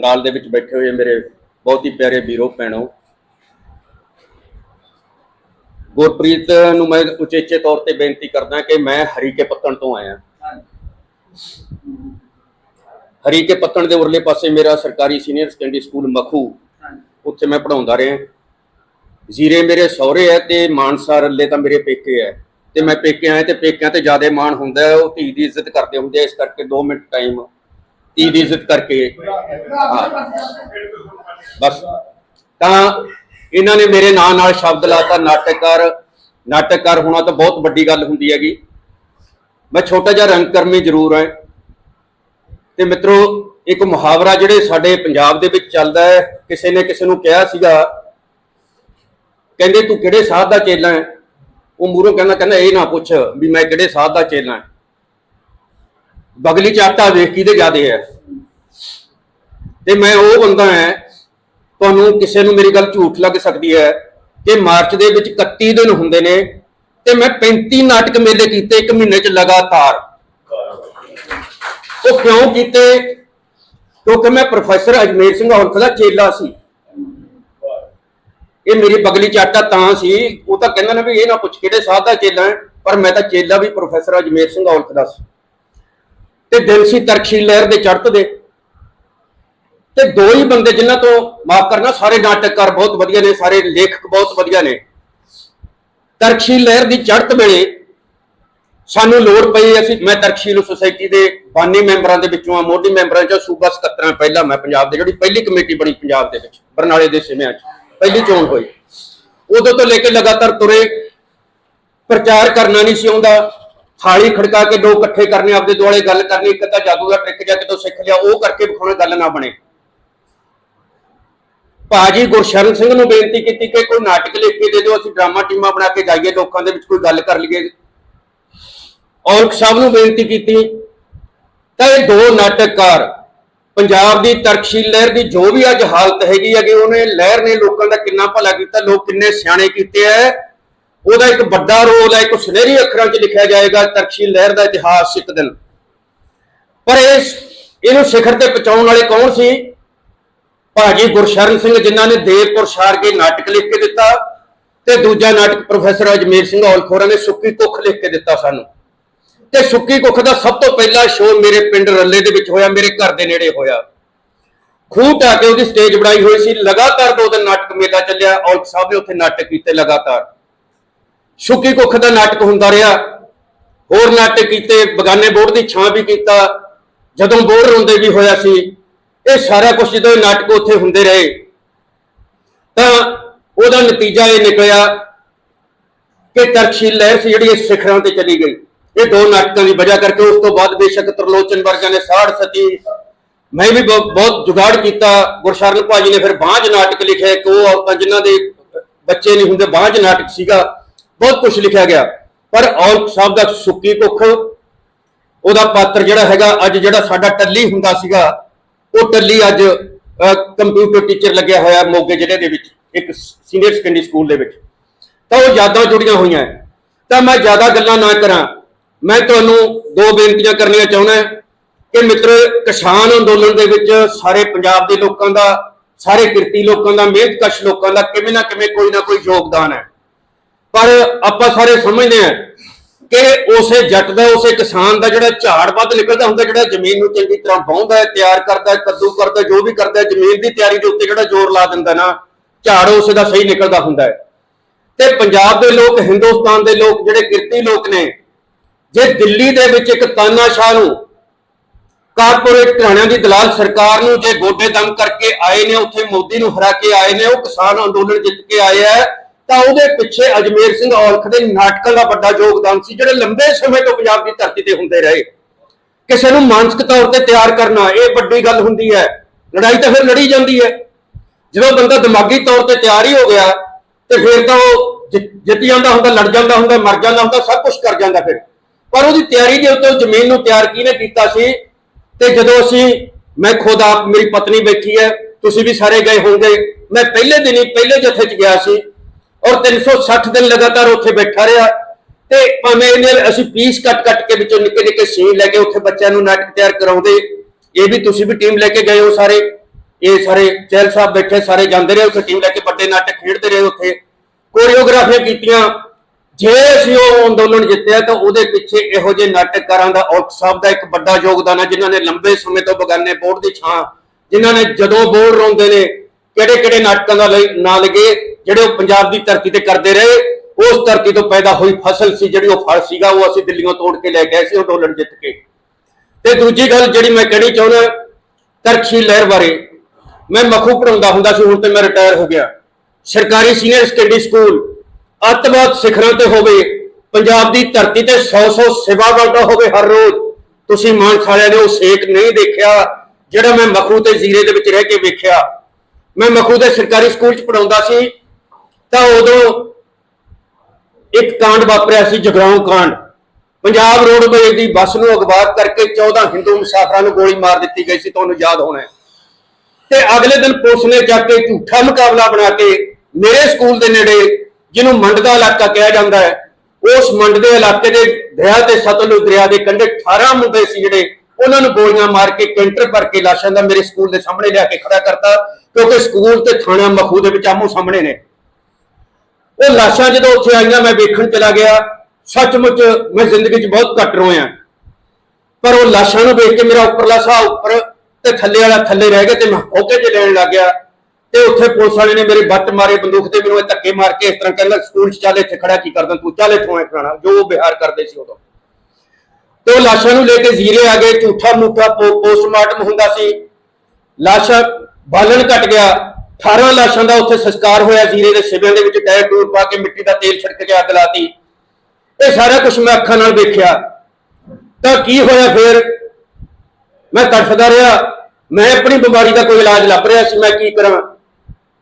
ਪੰਡਾਲ ਦੇ ਵਿੱਚ ਬੈਠੇ ਹੋਏ ਮੇਰੇ ਬਹੁਤ ਹੀ ਪਿਆਰੇ ਵੀਰੋ, ਭੈਣੋ। ਗੁਰਪ੍ਰੀਤ ਨੂੰ ਮੈਂ ਉਚੇਚੇ ਤੌਰ ਤੇ ਬੇਨਤੀ ਕਰਦਾ ਕਿ ਮੈਂ ਹਰੀਕੇ ਪੱਤਣ ਤੋਂ ਆਇਆ। ਹਰੀਕੇ ਪੱਤਣ ਦੇ ਉਰਲੇ ਪਾਸੇ ਮੇਰਾ ਸਰਕਾਰੀ ਸੀਨੀਅਰ ਸੈਕੰਡਰੀ ਸਕੂਲ ਮਖੂ। ਉੱਥੇ ਮੈਂ ਪੜਾਉਂਦਾ ਰਿਹਾ। ਜ਼ੀਰੇ ਮੇਰੇ ਸਹੁਰੇ ਹੈ ਤੇ ਮਾਨਸਾ ਰੱਲੇ ਤਾਂ ਮੇਰੇ ਪੇਕੇ ਹੈ। ਤੇ ਮੈਂ ਪੇਕੇ ਆਇਆ ਤੇ ਪੇਕਿਆਂ ਤੇ ਜ਼ਿਆਦਾ ਮਾਣ ਹੁੰਦਾ ਉਹ ਧੀ ਦੀ ਇੱਜ਼ਤ ਕਰਦੇ ਹੁੰਦੇ ਇਸ ਕਰਕੇ 2 ਮਿੰਟ ਟਾਈਮ ਧੀ ਦੀ ਇੱਜ਼ਤ ਕਰਕੇ? ਹਾਂ। ਬਸ। ਤਾਂ ਇਹਨਾਂ ਨੇ ਮੇਰੇ ਨਾਂ ਨਾਲ ਸ਼ਬਦ ਲਾਤਾ, ਨਾਟਕਕਾਰ। ਨਾਟਕਕਾਰ ਹੋਣਾ ਤਾਂ ਬਹੁਤ ਵੱਡੀ ਗੱਲ ਹੁੰਦੀ ਹੈਗੀ। ਮੈਂ ਛੋਟਾ ਜਿਹਾ ਰੰਗਕਰਮੀ ਜ਼ਰੂਰ ਹੈ। ਤੇ ਮਿੱਤਰੋ, ਇੱਕ ਮੁਹਾਵਰਾ ਜਿਹੜੇ ਸਾਡੇ ਪੰਜਾਬ ਦੇ ਵਿੱਚ ਚੱਲਦਾ ਹੈ, ਕਿਸੇ ਨੇ ਕਿਸੇ ਨੂੰ ਕਿਹਾ ਸੀਗਾ, ਕਹਿੰਦੇ ਤੂੰ ਕਿਹੜੇ ਸਾਧ ਦਾ ਚੇਲਾ ਹੈ? ਉਹ ਮੂਰੋਂ ਕਹਿੰਦਾ ਕਹਿੰਦਾ, ਇਹ ਨਾ ਪੁੱਛ ਵੀ ਮੈਂ ਕਿਹੜੇ ਸਾਧ ਦਾ ਚੇਲਾ ਹਾਂ? ਬਗਲੀ ਚਾਟਾ ਆਟਾ ਵੇਖ ਕਿਹਦੇ ਜਿਆਦੇ ਹੈ। ਤੇ ਮੈਂ ਉਹ ਬੰਦਾ ਹੈ, ਤੁਹਾਨੂੰ ਕਿਸੇ ਨੂੰ ਮੇਰੀ ਗੱਲ ਝੂਠ ਲੱਗ ਸਕਦੀ ਹੈ ਕਿ ਮਾਰਚ ਦੇ ਵਿੱਚ 31 ਦਿਨ ਹੁੰਦੇ ਨੇ ਤੇ ਮੈਂ 35 ਨਾਟਕ ਮੇਲੇ ਕੀਤੇ ਇੱਕ ਮਹੀਨੇ ਚ ਲਗਾਤਾਰ। ਉਹ ਕਿਉਂ ਕੀਤੇ? ਕਿਉਂਕਿ ਮੈਂ ਪ੍ਰੋਫੈਸਰ ਅਜਮੇਰ ਸਿੰਘ ਔਲਖ ਦਾ ਚੇਲਾ ਸੀ। ਇਹ ਮੇਰੀ ਬਗਲੀ ਚਾਟਾ ਤਾਂ ਸੀ, ਉਹ ਤਾਂ ਕਹਿੰਦਾ ਨਾ ਵੀ ਇਹ ਨਾ ਪੁੱਛ ਕਿਹੜੇ ਸਾਧ ਦਾ ਚੇਲਾ ਹੈ, ਪਰ ਮੈਂ ਤਾਂ ਚੇਲਾ ਵੀ ਪ੍ਰੋਫੈਸਰ ਅਜਮੇਰ ਸਿੰਘ ਔਲਖ ਦਾ ਸੀ। ਤੇ ਦਿਨ ਸੀ ਤਰਕਸ਼ੀਲ ਲਹਿਰ ਦੇ ਚੜ੍ਹਤ ਦੇ। ਤੇ ਦੋ ਹੀ ਬੰਦੇ ਜਿਨ੍ਹਾਂ ਤੋਂ ਮਾਫ ਕਰਨਾ, ਸਾਰੇ ਨਾਟਕਕਾਰ ਬਹੁਤ ਵਧੀਆ ਨੇ, ਸਾਰੇ ਲੇਖਕ ਬਹੁਤ ਵਧੀਆ ਨੇ। ਤਰਖੀ ਲਹਿਰ ਦੀ ਚੜ੍ਹਤ ਵੇਲੇ ਸਾਨੂੰ ਲੋੜ ਪਈ ਅਸੀਂ, ਮੈਂ ਤਰਕਸ਼ੀਲ ਸੁਸਾਇਟੀ ਦੇ ਬਾਨੀ ਮੈਂਬਰਾਂ ਦੇ ਵਿੱਚੋਂ ਆ ਮੋਢੀ ਮੈਂਬਰਾਂ ਚੋਂ, ਸੂਬਾ ਸਕੱਤਰਾਂ ਪਹਿਲਾਂ ਮੈਂ ਪੰਜਾਬ ਦੇ, ਜਿਹੜੀ ਪਹਿਲੀ ਕਮੇਟੀ ਬਣੀ ਪੰਜਾਬ ਦੇ ਵਿੱਚ, ਬਰਨਾਲੇ ਦੇ ਸਮਿਆਂ 'ਚ, ਪਹਿਲੀ ਚੋਣ ਹੋਈ। ਉਦੋਂ ਤੋਂ ਲੈ ਕੇ ਲਗਾਤਾਰ ਤੁਰੇ, ਪ੍ਰਚਾਰ ਕਰਨਾ ਨਹੀਂ ਸੀ ਆਉਂਦਾ। ਥਾਲੀ ਖੜਕਾ ਕੇ ਦੋ ਇਕੱਠੇ ਕਰਨੇ, ਆਪਦੇ ਦੁਆਲੇ ਗੱਲ ਕਰਨੀ, ਇੱਕ ਤਾਂ ਜਾਦੂ ਦਾ ਟ੍ਰਿਕ ਜਾ ਕਿਤੋਂ ਸਿੱਖ ਲਿਆ ਉਹ ਕਰਕੇ ਵਿਖਾਉਣਾ, ਗੱਲ ਨਾ ਬਣੇ। ਭਾਜੀ ਗੁਰਸ਼ਰਨ ਸਿੰਘ ਨੂੰ ਬੇਨਤੀ ਕੀਤੀ ਕਿ ਕੋਈ ਨਾਟਕ ਲਿਖ ਕੇ ਦੇ ਦਿਓ, ਅਸੀਂ ਡਰਾਮਾ ਟੀਮਾਂ ਬਣਾ ਕੇ ਜਾਈਏ, ਲੋਕਾਂ ਦੇ ਵਿੱਚ ਕੋਈ ਗੱਲ ਕਰ ਲਈਏ। ਔਲਖ ਸਾਹਿਬ ਨੂੰ ਬੇਨਤੀ ਕੀਤੀ, ਤਾਂ ਇਹ ਦੋ ਨਾਟਕਕਾਰ, ਪੰਜਾਬ ਦੀ ਤਰਕਸ਼ੀਲ ਲਹਿਰ ਦੀ ਜੋ ਵੀ ਅੱਜ ਹਾਲਤ ਹੈਗੀ ਹੈਗੀ, ਉਹਨੇ ਲਹਿਰ ਨੇ ਲੋਕਾਂ ਦਾ ਕਿੰਨਾ ਭਲਾ ਕੀਤਾ, ਲੋਕ ਕਿੰਨੇ ਸਿਆਣੇ ਕੀਤੇ ਐ ਉਹਦਾ ਇੱਕ ਵੱਡਾ ਰੋਲ ਹੈ, ਇੱਕ ਸੁਨਹਿਰੀ ਅੱਖਰਾਂ 'ਚ ਲਿਖਿਆ ਜਾਏਗਾ, ਤਰਕਸ਼ੀਲ ਲਹਿਰ ਦਾ ਇਤਿਹਾਸ ਇੱਕ ਦਿਨ। ਪਰ ਇਸ ਇਹਨੂੰ ਸਿਖਰ ਤੇ ਪਹੁੰਚਾਉਣ ਵਾਲੇ ਕੌਣ ਸੀ? ਭਾਜੀ ਗੁਰਸ਼ਰਨ ਸਿੰਘ, ਜਿਨ੍ਹਾਂ ਨੇ ਦੇਵਪੁਰ ਛਾੜ ਨਾਟਕ ਲਿਖ ਕੇ ਦਿੱਤਾ ਤੇ ਦੂਜਾ ਨਾਟਕ ਪ੍ਰੋਫੈਸਰ ਅਜਮੇਰ ਸਿੰਘ ਔਲਖੋਰਾ ਨੇ ਸੁੱਕੀ ਕੁੱਖ ਲਿਖ ਕੇ ਦਿੱਤਾ ਸਾਨੂੰ। ਤੇ ਸੁੱਕੀ ਕੁੱਖ ਦਾ ਸਭ ਤੋਂ ਪਹਿਲਾ ਸ਼ੋਅ ਮੇਰੇ ਪਿੰਡ ਰੱਲੇ ਦੇ ਵਿੱਚ ਹੋਇਆ, ਮੇਰੇ ਘਰ ਦੇ ਨੇੜੇ ਹੋਇਆ। ਖੂਹ ਢਾਹ ਕੇ ਉਹਦੀ ਸਟੇਜ ਬਣਾਈ ਹੋਈ ਸੀ, ਲਗਾਤਾਰ ਦੋ ਦਿਨ ਨਾਟਕ ਮੇਲਾ ਚੱਲਿਆ, ਔਲਖ ਸਾਹਿਬ ਨੇ ਉੱਥੇ ਨਾਟਕ ਕੀਤੇ ਲਗਾਤਾਰ। ਸੁੱਕੀ ਕੁੱਖ ਦਾ ਨਾਟਕ ਹੁੰਦਾ ਰਿਹਾ। ਹੋਰ ਨਾਟਕ ਕੀਤੇ, ਬਗਾਨੇ ਬੋਰਡ ਦੀ ਛਾਂ ਵੀ ਕੀਤਾ। ਜਦੋਂ ਬੋਰਡ ਰੋਂਦੇ ਵੀ ਹੋਇਆ ਸੀ, ਇਹ ਸਾਰਾ ਕੁਝ ਜਦੋਂ ਇਹ ਨਾਟਕ ਉੱਥੇ ਹੁੰਦੇ ਰਹੇ, ਤਾਂ ਉਹਦਾ ਨਤੀਜਾ ਇਹ ਨਿਕਲਿਆ ਕਿ ਤਰਕਸ਼ੀਲ ਲਹਿਰ ਸੀ ਜਿਹੜੀ ਇਹ ਸਿਖਰਾਂ ਤੇ ਚਲੀ ਗਈ। ਇਹ ਦੋ ਨਾਟਕਾਂ ਦੀ ਵਜ੍ਹਾ ਕਰਕੇ ਉਸ ਤੋਂ ਬਾਅਦ ਬੇਸ਼ੱਕ ਤਰਲੋਚਨ ਵਰਗਾਂ ਨੇ ਸਾੜ ਸਤੀ। ਮੈਂ ਵੀ ਬਹੁ- ਬਹੁਤ ਜੁਗਾੜ ਕੀਤਾ। ਗੁਰਸ਼ਰਨ ਭਾਜੀ ਨੇ ਫਿਰ ਬਾਂਝ ਨਾਟਕ ਲਿਖਿਆ। ਇੱਕ ਉਹ ਔਰਤਾਂ ਜਿਨ੍ਹਾਂ ਦੇ ਬੱਚੇ ਨਹੀਂ ਹੁੰਦੇ, ਬਾਂਝ ਨਾਟਕ ਸੀਗਾ। ਬਹੁਤ ਕੁਝ ਲਿਖਿਆ ਗਿਆ। ਪਰ ਔਲਖ ਸਾਹਿਬ ਦਾ ਸੁੱਕੀ ਕੁੱਖ ਉਹਦਾ ਪਾਤਰ ਜਿਹੜਾ ਹੈਗਾ, ਅੱਜ ਜਿਹੜਾ ਸਾਡਾ ਟੱਲੀ ਹੁੰਦਾ ਸੀਗਾ, ਉਹ ਟੱਲੀ ਅੱਜ ਕੰਪਿਊਟਰ ਟੀਚਰ ਲੱਗਿਆ ਹੋਇਆ ਮੋਗੇ ਜ਼ਿਲ੍ਹੇ ਦੇ ਵਿੱਚ, ਇੱਕ ਸੀਨੀਅਰ ਸੈਕੰਡਰੀ ਸਕੂਲ ਦੇ ਵਿੱਚ। ਤਾਂ ਉਹ ਯਾਦਾਂ ਜੁੜੀਆਂ ਹੋਈਆਂ। ਤਾਂ ਮੈਂ ਜ਼ਿਆਦਾ ਗੱਲਾਂ ਨਾ ਕਰਾਂ। ਮੈਂ ਤੁਹਾਨੂੰ ਦੋ ਬੇਨਤੀਆਂ ਕਰਨੀਆਂ ਚਾਹੁੰਦਾ ਕਿ ਮਿੱਤਰ, ਕਿਸਾਨ ਅੰਦੋਲਨ ਦੇ ਵਿੱਚ ਸਾਰੇ ਪੰਜਾਬ ਦੇ ਲੋਕਾਂ ਦਾ, ਸਾਰੇ ਕਿਰਤੀ ਲੋਕਾਂ ਦਾ, ਮਿਹਨਤਕਸ਼ ਲੋਕਾਂ ਦਾ ਕਿਵੇਂ ਨਾ ਕਿਵੇਂ ਕੋਈ ਨਾ ਕੋਈ ਯੋਗਦਾਨ ਹੈ। ਪਰ ਆਪਾਂ ਸਾਰੇ ਸਮਝਦੇ ਹਾਂ ਕਿ ਉਸੇ ਜੱਟ ਦਾ ਉਸੇ ਕਿਸਾਨ ਦਾ ਜਿਹੜਾ ਝਾੜ ਵੱਧ ਨਿਕਲਦਾ ਹੁੰਦਾ ਜਿਹੜਾ ਜ਼ਮੀਨ ਨੂੰ ਚੰਗੀ ਤਰ੍ਹਾਂ ਵਾਹੁੰਦਾ ਹੈ ਤਿਆਰ ਕਰਦਾ ਹੈ ਕੱਦੂ ਕਰਦਾ ਜੋ ਵੀ ਕਰਦਾ ਹੈ, ਜ਼ਮੀਨ ਦੀ ਤਿਆਰੀ ਦੇ ਉੱਤੇ ਜਿਹੜਾ ਜ਼ੋਰ ਲਾ ਦਿੰਦਾ ਨਾ ਝਾੜ ਉਸੇ ਦਾ ਸਹੀ ਨਿਕਲਦਾ ਹੁੰਦਾ ਹੈ। ਤੇ ਪੰਜਾਬ ਦੇ ਲੋਕ ਹਿੰਦੁਸਤਾਨ ਦੇ ਲੋਕ ਜਿਹੜੇ ਕਿਰਤੀ ਲੋਕ ਨੇ ਜੇ ਦਿੱਲੀ ਦੇ ਵਿੱਚ ਇੱਕ ਤਾਨਾਸ਼ਾਹ ਨੂੰ ਕਾਰਪੋਰੇਟ ਘਰਾਣਿਆਂ ਦੀ ਦਲਾਲ ਸਰਕਾਰ ਨੂੰ ਜੇ ਗੋਡੇ ਦਮ ਕਰਕੇ ਆਏ ਨੇ ਉੱਥੇ ਮੋਦੀ ਨੂੰ ਹਰਾ ਕੇ ਆਏ ਨੇ ਉਹ ਕਿਸਾਨ ਅੰਦੋਲਨ ਜਿੱਤ ਕੇ ਆਏ ਹੈ ਤਾਂ ਉਹਦੇ ਪਿੱਛੇ ਅਜਮੇਰ ਸਿੰਘ ਔਲਖ ਦੇ ਨਾਟਕਾਂ ਦਾ ਵੱਡਾ ਯੋਗਦਾਨ ਸੀ, ਜਿਹੜੇ ਲੰਬੇ ਸਮੇਂ ਤੋਂ ਪੰਜਾਬ ਦੀ ਧਰਤੀ ਤੇ ਹੁੰਦੇ ਰਹੇ। ਕਿਸੇ ਨੂੰ ਮਾਨਸਿਕ ਤੌਰ ਤੇ ਤਿਆਰ ਕਰਨਾ, ਇਹ ਵੱਡੀ ਗੱਲ ਹੁੰਦੀ ਹੈ। ਲੜਾਈ ਤਾਂ ਫਿਰ ਲੜੀ ਜਾਂਦੀ ਹੈ। ਜਦੋਂ ਬੰਦਾ ਦਿਮਾਗੀ ਤੌਰ ਤੇ ਤਿਆਰ ਹੀ ਹੋ ਗਿਆ, ਤੇ ਫਿਰ ਤਾਂ ਉਹ ਜਿ- ਜਿੱਤ ਜਾਂਦਾ ਹੁੰਦਾ, ਲੜ ਜਾਂਦਾ ਹੁੰਦਾ, ਮਰ ਜਾਂਦਾ ਹੁੰਦਾ, ਸਭ ਕੁਝ ਕਰ ਜਾਂਦਾ ਫਿਰ। ਪਰ ਉਹਦੀ ਤਿਆਰੀ ਦੇ ਉੱਤੇ ਉਹ ਜ਼ਮੀਨ ਨੂੰ ਤਿਆਰ ਕਿਹਨੇ ਕੀਤਾ ਸੀ? ਤੇ ਜਦੋਂ ਅਸੀਂ, ਮੈਂ ਖੁਦ ਆਪ, ਮੇਰੀ ਪਤਨੀ ਬੈਠੀ ਹੈ, ਤੁਸੀਂ ਵੀ ਸਾਰੇ ਗਏ ਹੋਵੋਗੇ। ਮੈਂ ਪਹਿਲੇ ਦਿਨ ਹੀ, ਪਹਿਲੇ ਜਥੇ 'ਚ ਗਿਆ ਸੀ। ਔਰ 360 ਦਿਨ ਲਗਾਤਾਰ ਉੱਥੇ ਬੈਠਾ ਰਿਹਾ। ਤੇ ਭਾਵੇਂ ਇਹਨੇ ਅਸੀਂ ਪੀਸ ਕੱਟ ਕੱਟ ਕੇ ਵਿੱਚੋਂ ਨਿੱਕੇ ਨਿੱਕੇ ਸੀਨ ਲੈ ਕੇ ਉੱਥੇ ਬੱਚਿਆਂ ਨੂੰ ਨਾਟਕ ਤਿਆਰ ਕਰਾਉਂਦੇ, ਇਹ ਵੀ ਤੁਸੀਂ ਵੀ ਟੀਮ ਲੈ ਕੇ ਗਏ ਹੋ ਸਾਰੇ। ਇਹ ਸਾਰੇ ਚਹਿਲ ਸਾਹਿਬ ਬੈਠੇ, ਸਾਰੇ ਜਾਂਦੇ ਰਹੇ ਉੱਥੇ ਟੀਮ ਲੈ ਕੇ, ਵੱਡੇ ਨਾਟਕ ਖੇਡਦੇ ਰਹੇ ਉੱਥੇ। ਕੋਰੀਓਗ੍ਰਾਫੀਆਂ ਕੀਤੀਆਂ। ਜੇ ਅਸੀਂ ਉਹ ਅੰਦੋਲਨ ਜਿੱਤਿਆ ਤਾਂ ਉਹਦੇ ਪਿੱਛੇ ਇਹੋ ਜਿਹੇ ਨਾਟਕਕਾਰਾਂ ਦਾ ਔਰਤ ਸਾਹਿਬ ਦਾ ਇੱਕ ਵੱਡਾ ਯੋਗਦਾਨ ਹੈ ਜਿਨ੍ਹਾਂ ਨੇ ਲੰਬੇ ਸਮੇਂ ਤੋਂ ਬਗਾਨੇ ਬੋਰਡ ਦੀ ਛਾਂ, ਜਿਨ੍ਹਾਂ ਨੇ ਜਦੋਂ ਬੋਰਡ ਰੋਂਦੇ ਨੇ ਕਿਹੜੇ ਕਿਹੜੇ ਨਾਟਕਾਂ ਦਾ ਲਈ- ਨਾਂ ਲਗੇ ਜਿਹੜੇ ਉਹ ਪੰਜਾਬ ਦੀ ਧਰਤੀ ਤੇ ਕਰਦੇ ਰਹੇ, ਉਸ ਧਰਤੀ ਤੋਂ ਪੈਦਾ ਹੋਈ ਫਸਲ ਸੀ, ਜਿਹੜੀ ਉਹ ਫਲ ਸੀਗਾ, ਉਹ ਅਸੀਂ ਦਿੱਲੀੋਂ ਤੋੜ ਕੇ ਲੈ ਗਏ ਸੀ, ਉਹ ਡੋਲਣ ਜਿੱਤ ਕੇ। ਤੇ ਦੂਜੀ ਗੱਲ ਜਿਹੜੀ ਮੈਂ ਕਹਿਣੀ ਚਾਹੁੰਦਾ ਤਰਕਸ਼ੀਲ ਲਹਿਰ ਬਾਰੇ, ਮੈਂ ਮਖੂ ਪੜਾਉਂਦਾ ਹੁੰਦਾ ਸੀ, ਹੁਣ ਤੇ ਮੈਂ ਰਿਟਾਇਰ ਹੋ ਗਿਆ। ਸਰਕਾਰੀ ਸੀਨੀਅਰ ਸੈਕੰਡਰੀ ਸਕੂਲ ਅੱਤਵਾਦ ਸਿਖਰਾਂ ਤੇ ਹੋਵੇ, ਪੰਜਾਬ ਦੀ ਧਰਤੀ ਤੇ 100-100 ਸੇਵਾ ਕਰਦਾ ਹੋਵੇ ਹਰ ਰੋਜ਼, ਤੁਸੀਂ ਮਾਨਸ ਵਾਲਿਆਂ ਨੇ ਉਹ ਸੇਕ ਨਹੀਂ ਦੇਖਿਆ, ਜਿਹੜਾ ਮੈਂ ਮਖੂ ਤੇ ਜ਼ੀਰੇ ਦੇ ਵਿੱਚ ਰਹਿ ਕੇ ਵੇਖਿਆ। ਮੈਂ ਮਖੂ ਦੇ ਸਰਕਾਰੀ ਸਕੂਲ ਚ ਪੜਾਉਂਦਾ ਸੀ ਤਾਂ ਉਦੋਂ ਇੱਕ ਕਾਂਡ ਵਾਪਰਿਆ ਸੀ, ਜਗਰਾਉਂ ਕਾਂਡ। ਪੰਜਾਬ ਰੋਡਵੇਜ਼ ਦੀ ਬੱਸ ਨੂੰ ਅਗਵਾ ਕਰਕੇ 14 ਹਿੰਦੂ ਮੁਸਾਫਰਾਂ ਨੂੰ ਗੋਲੀ ਮਾਰ ਦਿੱਤੀ ਗਈ ਸੀ, ਤੁਹਾਨੂੰ ਯਾਦ ਹੋਣਾ ਤੇ ਅਗਲੇ ਦਿਨ ਪੁਲਿਸ ਨੇ ਜਾ ਕੇ ਝੂਠਾ ਮੁਕਾਬਲਾ ਬਣਾ ਕੇ ਮੇਰੇ ਸਕੂਲ ਦੇ ਨੇੜੇ, ਜਿਹਨੂੰ ਮੰਡ ਦਾ ਇਲਾਕਾ ਕਿਹਾ ਜਾਂਦਾ ਹੈ, ਉਸ ਮੰਡ ਦੇ ਇਲਾਕੇ ਦੇ ਦਰਿਆ ਤੇ ਸਤਲੁਜ ਦਰਿਆ ਦੇ ਕੰਢੇ 18 ਮੁੰਡੇ ਸੀ ਜਿਹੜੇ, ਉਹਨਾਂ ਨੂੰ ਗੋਲੀਆਂ ਮਾਰ ਕੇ ਕੈਂਟਰ ਭਰ ਕੇ ਲਾਸ਼ਾਂ ਦਾ ਮੇਰੇ ਸਕੂਲ ਦੇ ਸਾਹਮਣੇ ਲਿਆ ਕੇ ਖੜਾ ਕਰਤਾ, ਕਿਉਂਕਿ ਸਕੂਲ ਤੇ ਥਾਣਾ ਮਖੂ ਦੇ ਵਿੱਚ ਆਮੋ ਸਾਹਮਣੇ ਨੇ। ਉਹ ਲਾਸ਼ਾਂ ਜਦੋਂ ਉੱਥੇ ਆਈਆਂ, ਮੈਂ ਵੇਖਣ ਚਲਾ ਗਿਆ। ਸੱਚਮੁੱਚ ਮੈਂ ਜ਼ਿੰਦਗੀ 'ਚ ਬਹੁਤ ਘੱਟ ਰੋਇਆ। ਪਰ ਉਹ ਲਾਸ਼ਾਂ ਨੂੰ ਵੇਖ ਕੇ ਮੇਰਾ ਉੱਪਰਲਾ ਸਾਹ ਉੱਪਰ ਤੇ ਥੱਲੇ ਵਾਲਾ ਥੱਲੇ ਰਹਿ ਗਿਆ ਤੇ ਮੈਂ ਹੋਕੇ ਚ ਲੈਣ ਲੱਗ ਗਿਆ। ਤੇ ਉੱਥੇ ਪੁਲਿਸ ਵਾਲੇ ਨੇ ਮੇਰੇ ਬੱਟ ਮਾਰੇ ਬੰਦੂਕ ਤੇ ਮੈਨੂੰ ਧੱਕੇ ਮਾਰ ਕੇ ਇਸ ਤਰ੍ਹਾਂ ਕਹਿੰਦਾ, ਸਕੂਲ 'ਚ ਚੱਲ, ਇੱਥੇ ਖੜਾ ਕੀ ਕਰਦਾ ਤੂੰ? ਚੱਲ ਇੱਥੋਂ ਐ ਕਰਾਣਾ ਜੋ ਉਹ ਬਿਹਾਰ ਕਰਦੇ ਸੀ ਉਦੋਂ। ਤੇ ਉਹ ਲਾਸ਼ਾਂ ਨੂੰ ਲੈ ਕੇ ਜ਼ੀਰੇ ਆ ਗਏ ਝੂਠਾ ਮੂਠਾ ਪੋਸਟਮਾਰਟਮ ਹੁੰਦਾ ਸੀ। ਲਾਸ਼ਾਂ ਬਾਲਣ ਘਟ ਗਿਆ। 18 ਲਾਸ਼ਾਂ ਦਾ ਉੱਥੇ ਸੰਸਕਾਰ ਹੋਇਆ ਜ਼ੀਰੇ ਦੇ ਸਿਵਿਆਂ ਦੇ ਵਿੱਚ ਟਾਇਰ ਟੂਰ ਪਾ ਕੇ ਮਿੱਟੀ ਦਾ ਤੇਲ ਛਿੜਕ ਕੇ ਅੱਗ ਲਾਤੀ। ਇਹ ਸਾਰਾ ਕੁਝ ਮੈਂ ਅੱਖਾਂ ਨਾਲ ਵੇਖਿਆ। ਤਾਂ ਕੀ ਹੋਇਆ ਫਿਰ? ਮੈਂ ਤੜਫਦਾ ਰਿਹਾ। ਮੈਂ ਆਪਣੀ ਬਿਮਾਰੀ ਦਾ ਕੋਈ ਇਲਾਜ ਲੱਭ ਰਿਹਾ ਸੀ, ਮੈਂ ਕੀ ਕਰਾਂ?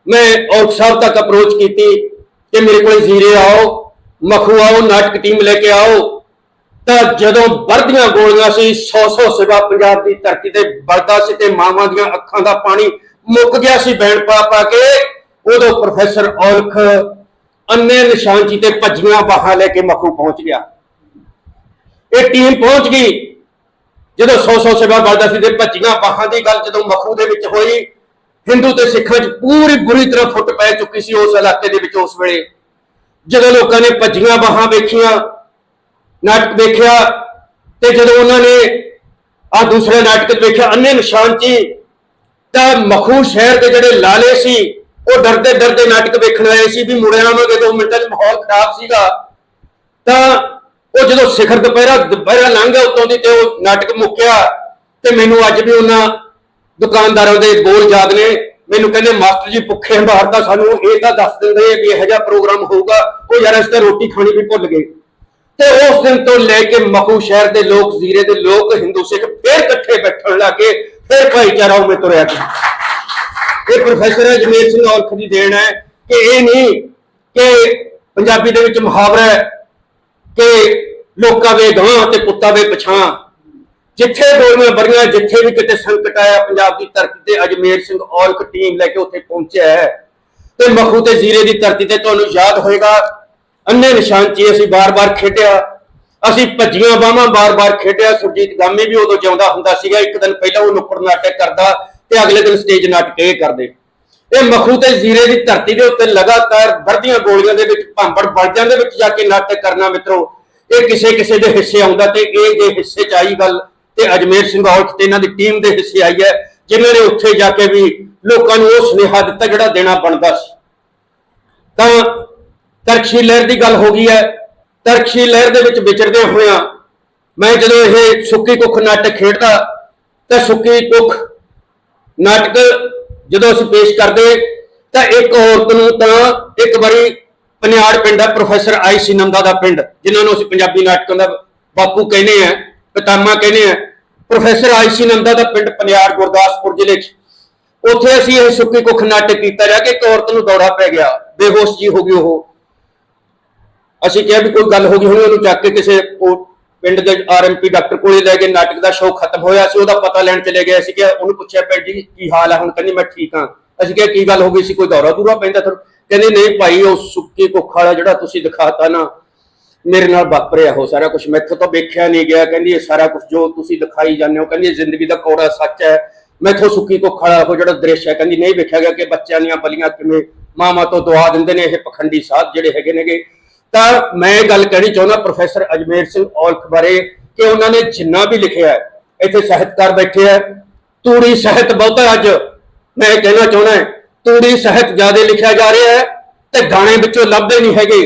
ਮੈਂ ਔਰਤ ਸਾਹਿਬ ਤੱਕ ਅਪਰੋਚ ਕੀਤੀ ਕਿ ਮੇਰੇ ਕੋਲ ਜ਼ੀਰੇ ਆਓ, ਮਖੂ ਆਓ, ਨਾਟਕ ਟੀਮ ਲੈ ਕੇ ਆਓ। ਤਾਂ ਜਦੋਂ ਵਰਦੀਆਂ ਗੋਲੀਆਂ ਸੀ 100-100 ਸਿਵਾ ਪੰਜਾਬ ਦੀ ਧਰਤੀ ਤੇ ਵਰਦਾ ਸੀ ਤੇ ਮਾਵਾਂ ਦੀਆਂ ਅੱਖਾਂ ਦਾ ਪਾਣੀ ਮੁੱਕ ਗਿਆ ਸੀ ਬੈਣ ਪਾ ਪਾ ਕੇ, ਉਦੋਂ ਪ੍ਰੋਫੈਸਰ ਔਲਖ ਅੰਨੇ ਨਿਸ਼ਾਨਚੀ ਤੇ ਭੱਜੀਆਂ ਬਾਹਾਂ ਲੈ ਕੇ ਮਖੂ ਪਹੁੰਚ ਗਿਆ। ਇਹ ਟੀਮ ਪਹੁੰਚ ਗਈ। ਜਦੋਂ 100-100 ਸੇਵਾ ਵਰਦਾ ਸੀ ਤੇ ਭੱਜੀਆਂ ਬਾਹਾਂ ਦੀ ਗੱਲ ਜਦੋਂ ਮਖੂ ਦੇ ਵਿੱਚ ਹੋਈ, ਹਿੰਦੂ ਤੇ ਸਿੱਖਾਂ 'ਚ ਪੂਰੀ ਬੁਰੀ ਤਰ੍ਹਾਂ ਫੁੱਟ ਪੈ ਚੁੱਕੀ ਸੀ ਉਸ ਇਲਾਕੇ ਦੇ ਵਿੱਚ ਉਸ ਵੇਲੇ। ਜਦੋਂ ਲੋਕਾਂ ਨੇ ਭੱਜੀਆਂ ਬਾਹਾਂ ਵੇਖੀਆਂ, ਨਾਟਕ ਦੇਖਿਆ ਤੇ ਜਦੋਂ ਉਹਨਾਂ ਨੇ ਆ ਦੂਸਰੇ ਨਾਟਕ ਵੇਖਿਆ ਅੰਨੇ ਨਿਸ਼ਾਨ ਜੀ ਤਾਂ ਮਖੂ ਸ਼ਹਿਰ ਦੇ ਜਿਹੜੇ ਲਾਲੇ ਸੀ, ਉਹ ਡਰਦੇ ਡਰਦੇ ਨਾਟਕ ਵੇਖਣ ਆਏ ਸੀ ਵੀ ਮੁੜਿਆ ਆਵਾਂਗੇ ਦੋ ਮਿੰਟਾਂ 'ਚ ਮਾਹੌਲ ਖਰਾਬ ਸੀਗਾ। ਤਾਂ ਉਹ ਜਦੋਂ ਸਿਖਰ ਦੁਪਹਿਰਾ ਦੁਪਹਿਰਾ ਲੰਘ ਉਤੋਂ ਦੀ ਤੇ ਉਹ ਨਾਟਕ ਮੁੱਕਿਆ ਤੇ ਮੈਨੂੰ ਅੱਜ ਵੀ ਉਹਨਾਂ ਦੁਕਾਨਦਾਰਾਂ ਦੇ ਬੋਲ ਯਾਦ ਨੇ। ਮੈਨੂੰ ਕਹਿੰਦੇ, ਮਾਸਟਰ ਜੀ, ਭੁੱਖੇ ਬਾਹਰ ਦਾ ਸਾਨੂੰ ਇਹ ਤਾਂ ਦੱਸ ਦਿੰਦੇ ਵੀ ਇਹੋ ਜਿਹਾ ਪ੍ਰੋਗਰਾਮ ਹੋਊਗਾ। ਉਹ ਯਾਰ ਇਸ ਤਾਂ ਰੋਟੀ ਖਾਣੀ ਵੀ ਭੁੱਲ ਗਏ। ਤੇ ਉਸ ਦਿਨ ਤੋਂ ਲੈ ਕੇ ਮਖੂ ਸ਼ਹਿਰ ਦੇ ਲੋਕ, ਜ਼ੀਰੇ ਦੇ ਲੋਕ, ਹਿੰਦੂ ਸਿੱਖ ਫੇਰ ਇਕੱਠੇ ਬੈਠਣ ਲੱਗੇ। ਫਿਰ ਭਾਈਚਾਰਾ ਉਵੇਂ ਤੁਰਿਆ ਇਹ ਪ੍ਰੋਫੈਸਰ ਅਜਮੇਰ ਸਿੰਘ ਔਲਖ ਦੀ ਦੇਣ ਹੈ ਕਿ ਇਹ ਨਹੀਂ ਕਿ ਪੰਜਾਬੀ ਦੇ ਵਿੱਚ ਮੁਹਾਵਰਾ ਹੈ ਕਿ ਲੋਕਾਂ ਵੇ ਗਾਂ ਤੇ ਕੁੱਤਾ ਵੇ ਪਛਾਂ ਜਿੱਥੇ ਗੋਲੀਆਂ ਬੜੀਆਂ ਜਿੱਥੇ ਵੀ ਕਿਤੇ ਸੰਕਟ ਆਇਆ, ਪੰਜਾਬ ਦੀ ਧਰਤੀ ਤੇ ਅਜਮੇਰ ਸਿੰਘ ਔਲਖ ਟੀਮ ਲੈ ਕੇ ਉੱਥੇ ਪਹੁੰਚਿਆ ਹੈ। ਤੇ ਮਖੂ ਤੇ ਜ਼ੀਰੇ ਦੀ ਧਰਤੀ ਤੇ ਤੁਹਾਨੂੰ ਯਾਦ ਹੋਏਗਾ, ਅੰਨੇ ਨਿਸ਼ਾਨ ਚ ਅਸੀਂ ਬਾਰ-ਬਾਰ ਖੇਡਿਆ। ਅਸੀਂ ਭੱਜੀਆਂ ਬਾਹਾਂ ਬਾਰ-ਬਾਰ ਖੇਡਿਆ, ਸੁਰਜੀਤ ਗਾਮੀ ਵੀ ਉਦੋਂ ਜਿਉਂਦਾ ਹੁੰਦਾ ਸੀਗਾ, ਇੱਕ ਦਿਨ ਪਹਿਲਾਂ ਉਹ ਨੁੱਕੜ ਨਾਟਕ ਕਰਦਾ ਤੇ ਅਗਲੇ ਦਿਨ ਸਟੇਜ ਨਾਟਕ ਇਹ ਕਰਦੇ। ਇਹ ਮਖੂ ਤੇ ਜ਼ੀਰੇ ਦੀ ਧਰਤੀ ਦੇ ਉੱਤੇ ਲਗਾਤਾਰ ਵਰਦੀਆਂ ਗੋਲੀਆਂ ਦੇ ਵਿੱਚ ਭਾਂਬੜ ਬਲਜਾਂ ਦੇ ਵਿੱਚ ਜਾ ਕੇ ਨਾਟਕ ਕਰਨਾ ਮਿੱਤਰੋ, ਇਹ ਕਿਸੇ ਕਿਸੇ ਦੇ ਹਿੱਸੇ ਆਉਂਦਾ ਤੇ ਇਹ ਜੇ ਹਿੱਸੇ ਚ ਆਈ ਗੱਲ ਤੇ ਅਜਮੇਰ ਸਿੰਘ ਔਲਖ ਤੇ ਇਹਨਾਂ ਦੀ ਟੀਮ ਦੇ ਹਿੱਸੇ ਆਈ ਹੈ, ਜਿਨ੍ਹਾਂ ਨੇ ਉੱਥੇ ਜਾ ਕੇ ਵੀ ਲੋਕਾਂ ਨੂੰ ਉਹ ਸੁਨੇਹਾ ਦਿੱਤਾ ਜਿਹੜਾ ਦੇਣਾ ਬਣਦਾ ਸੀ। ਤਾਂ ਤਰਕਸ਼ੀ ਲਹਿਰ ਦੀ ਗੱਲ ਹੋ ਗਈ ਹੈ ਤਰਕਸ਼ੀ ਲਹਿਰ ਦੇ ਵਿੱਚ ਵਿਚਰਦੇ ਹੋਇਆ ਮੈਂ ਜਦੋਂ ਇਹ ਸੁੱਕੀ ਕੁੱਖ ਨਾਟਕ ਖੇਡਦਾ ਤਾਂ ਸੁੱਕੀ ਕੁੱਖ ਨਾਟਕ ਜਦੋਂ ਅਸੀਂ ਪੇਸ਼ ਕਰਦੇ ਤਾਂ ਇੱਕ ਔਰਤ ਨੂੰ ਤਾਂ ਇੱਕ ਵਾਰੀ ਪਨਿਆੜ ਪਿੰਡ ਹੈ, ਪ੍ਰੋਫੈਸਰ ਆਈ ਸੀ ਨੰਦਾ ਦਾ ਪਿੰਡ, ਜਿਨ੍ਹਾਂ ਨੂੰ ਅਸੀਂ ਪੰਜਾਬੀ ਨਾਟਕਾਂ ਦਾ ਬਾਪੂ ਕਹਿੰਦੇ ਆ ਪਿਤਾਮਾ ਕਹਿੰਦੇ ਆ ਪ੍ਰੋਫੈਸਰ ਆਈ ਸੀ ਨੰਦਾ ਦਾ ਪਿੰਡ ਪਨਿਆੜ, ਗੁਰਦਾਸਪੁਰ ਜ਼ਿਲ੍ਹੇ 'ਚ। ਉੱਥੇ ਅਸੀਂ ਇਹ ਸੁੱਕੀ ਕੁੱਖ ਨਾਟਕ ਕੀਤਾ ਜਾ ਕੇ ਇੱਕ ਔਰਤ ਨੂੰ ਦੌਰਾ ਪੈ ਗਿਆ, ਬੇਹੋਸ਼ ਜੀ ਹੋ ਗਈ ਉਹ। ਅਸੀਂ ਕਿਹਾ ਵੀ ਕੋਈ ਗੱਲ ਹੋ ਗਈ ਹੋਣੀ, ਉਹਨੂੰ ਚੱਕ ਕੇ ਕਿਸੇ ਉਹ ਪਿੰਡ ਦੇ ਆਰਐਮਪੀ ਡਾਕਟਰ ਕੋਲੇ ਲੈ ਗਏ ਨਾਟਕ ਦਾ ਸ਼ੋਅ ਖਤਮ ਹੋਇਆ ਸੀ ਉਹਦਾ ਪਤਾ ਲੈਣ ਚਲੇ ਗਏ, ਅਸੀਂ ਕਿਹਾ ਉਹਨੂੰ ਪੁੱਛਿਆ ਭੈਣ ਜੀ ਕੀ ਹਾਲ ਹੈ ਹੁਣ ਕਹਿੰਦੀ ਮੈਂ ਠੀਕ ਹਾਂ। ਅਸੀਂ ਕਿਹਾ ਕੀ ਗੱਲ ਹੋ ਗਈ ਸੀ, ਕੋਈ ਦੌਰਾ ਦੂਰਾ ਪੈਂਦਾ ਤੁਹਾਨੂੰ? ਕਹਿੰਦੀ ਨਹੀਂ ਭਾਈ, ਉਹ ਸੁੱਕੀ ਕੁੱਖ ਵਾਲਾ ਜਿਹੜਾ ਤੁਸੀਂ ਦਿਖਾਤਾ ਨਾ, ਮੇਰੇ ਨਾਲ ਵਾਪਰਿਆ ਹੋ ਸਾਰਾ ਕੁਝ ਮੈਥੋਂ ਤਾਂ ਵੇਖਿਆ ਨਹੀਂ ਗਿਆ, ਕਹਿੰਦੀ ਇਹ ਸਾਰਾ ਕੁਝ ਜੋ ਤੁਸੀਂ ਦਿਖਾਈ ਜਾਂਦੇ ਹੋ, ਕਹਿੰਦੀ ਜ਼ਿੰਦਗੀ ਦਾ ਕੋੜਾ ਸੱਚ ਹੈ। ਮੈਥੋਂ ਸੁੱਕੀ ਕੋ ਖੜਾ ਹੋ ਜਿਹੜਾ ਦ੍ਰਿਸ਼ ਹੈ, ਕਹਿੰਦੀ ਨਹੀਂ ਵੇਖਿਆ ਗਿਆ ਕਿ ਬੱਚਿਆਂ ਦੀਆਂ ਬਲੀਆਂ ਕਿਵੇਂ ਮਾਮਾ ਤੋਂ ਦੁਆ ਦਿੰਦੇ ਨੇ, ਇਹ ਪਖੰਡੀ ਸਾਧ ਜਿਹੜੇ ਹੈਗੇ ਨੇਗੇ। ਤਾਂ ਮੈਂ ਇਹ ਗੱਲ ਕਹਿਣੀ ਚਾਹੁੰਦਾ ਪ੍ਰੋਫੈਸਰ ਅਜਮੇਰ ਸਿੰਘ ਔਲਖ ਬਾਰੇ ਕਿ ਉਹਨਾਂ ਨੇ ਜਿੰਨਾ ਵੀ ਲਿਖਿਆ ਹੈ ਇੱਥੇ ਸਾਹਿਤਕਾਰ ਬੈਠੇ ਹੈ ਤੂੜੀ ਸਾਹਿਤ ਬਹੁਤਾ ਅੱਜ ਮੈਂ ਇਹ ਕਹਿਣਾ ਚਾਹੁੰਦਾ ਹਾਂ, ਤੂੜੀ ਸਾਹਿਤ ਜ਼ਿਆਦਾ ਲਿਖਿਆ ਜਾ ਰਿਹਾ ਹੈ ਤੇ ਗਾਣੇ ਵਿੱਚੋਂ ਲੱਭਦੇ ਨਹੀਂ ਹੈਗੇ।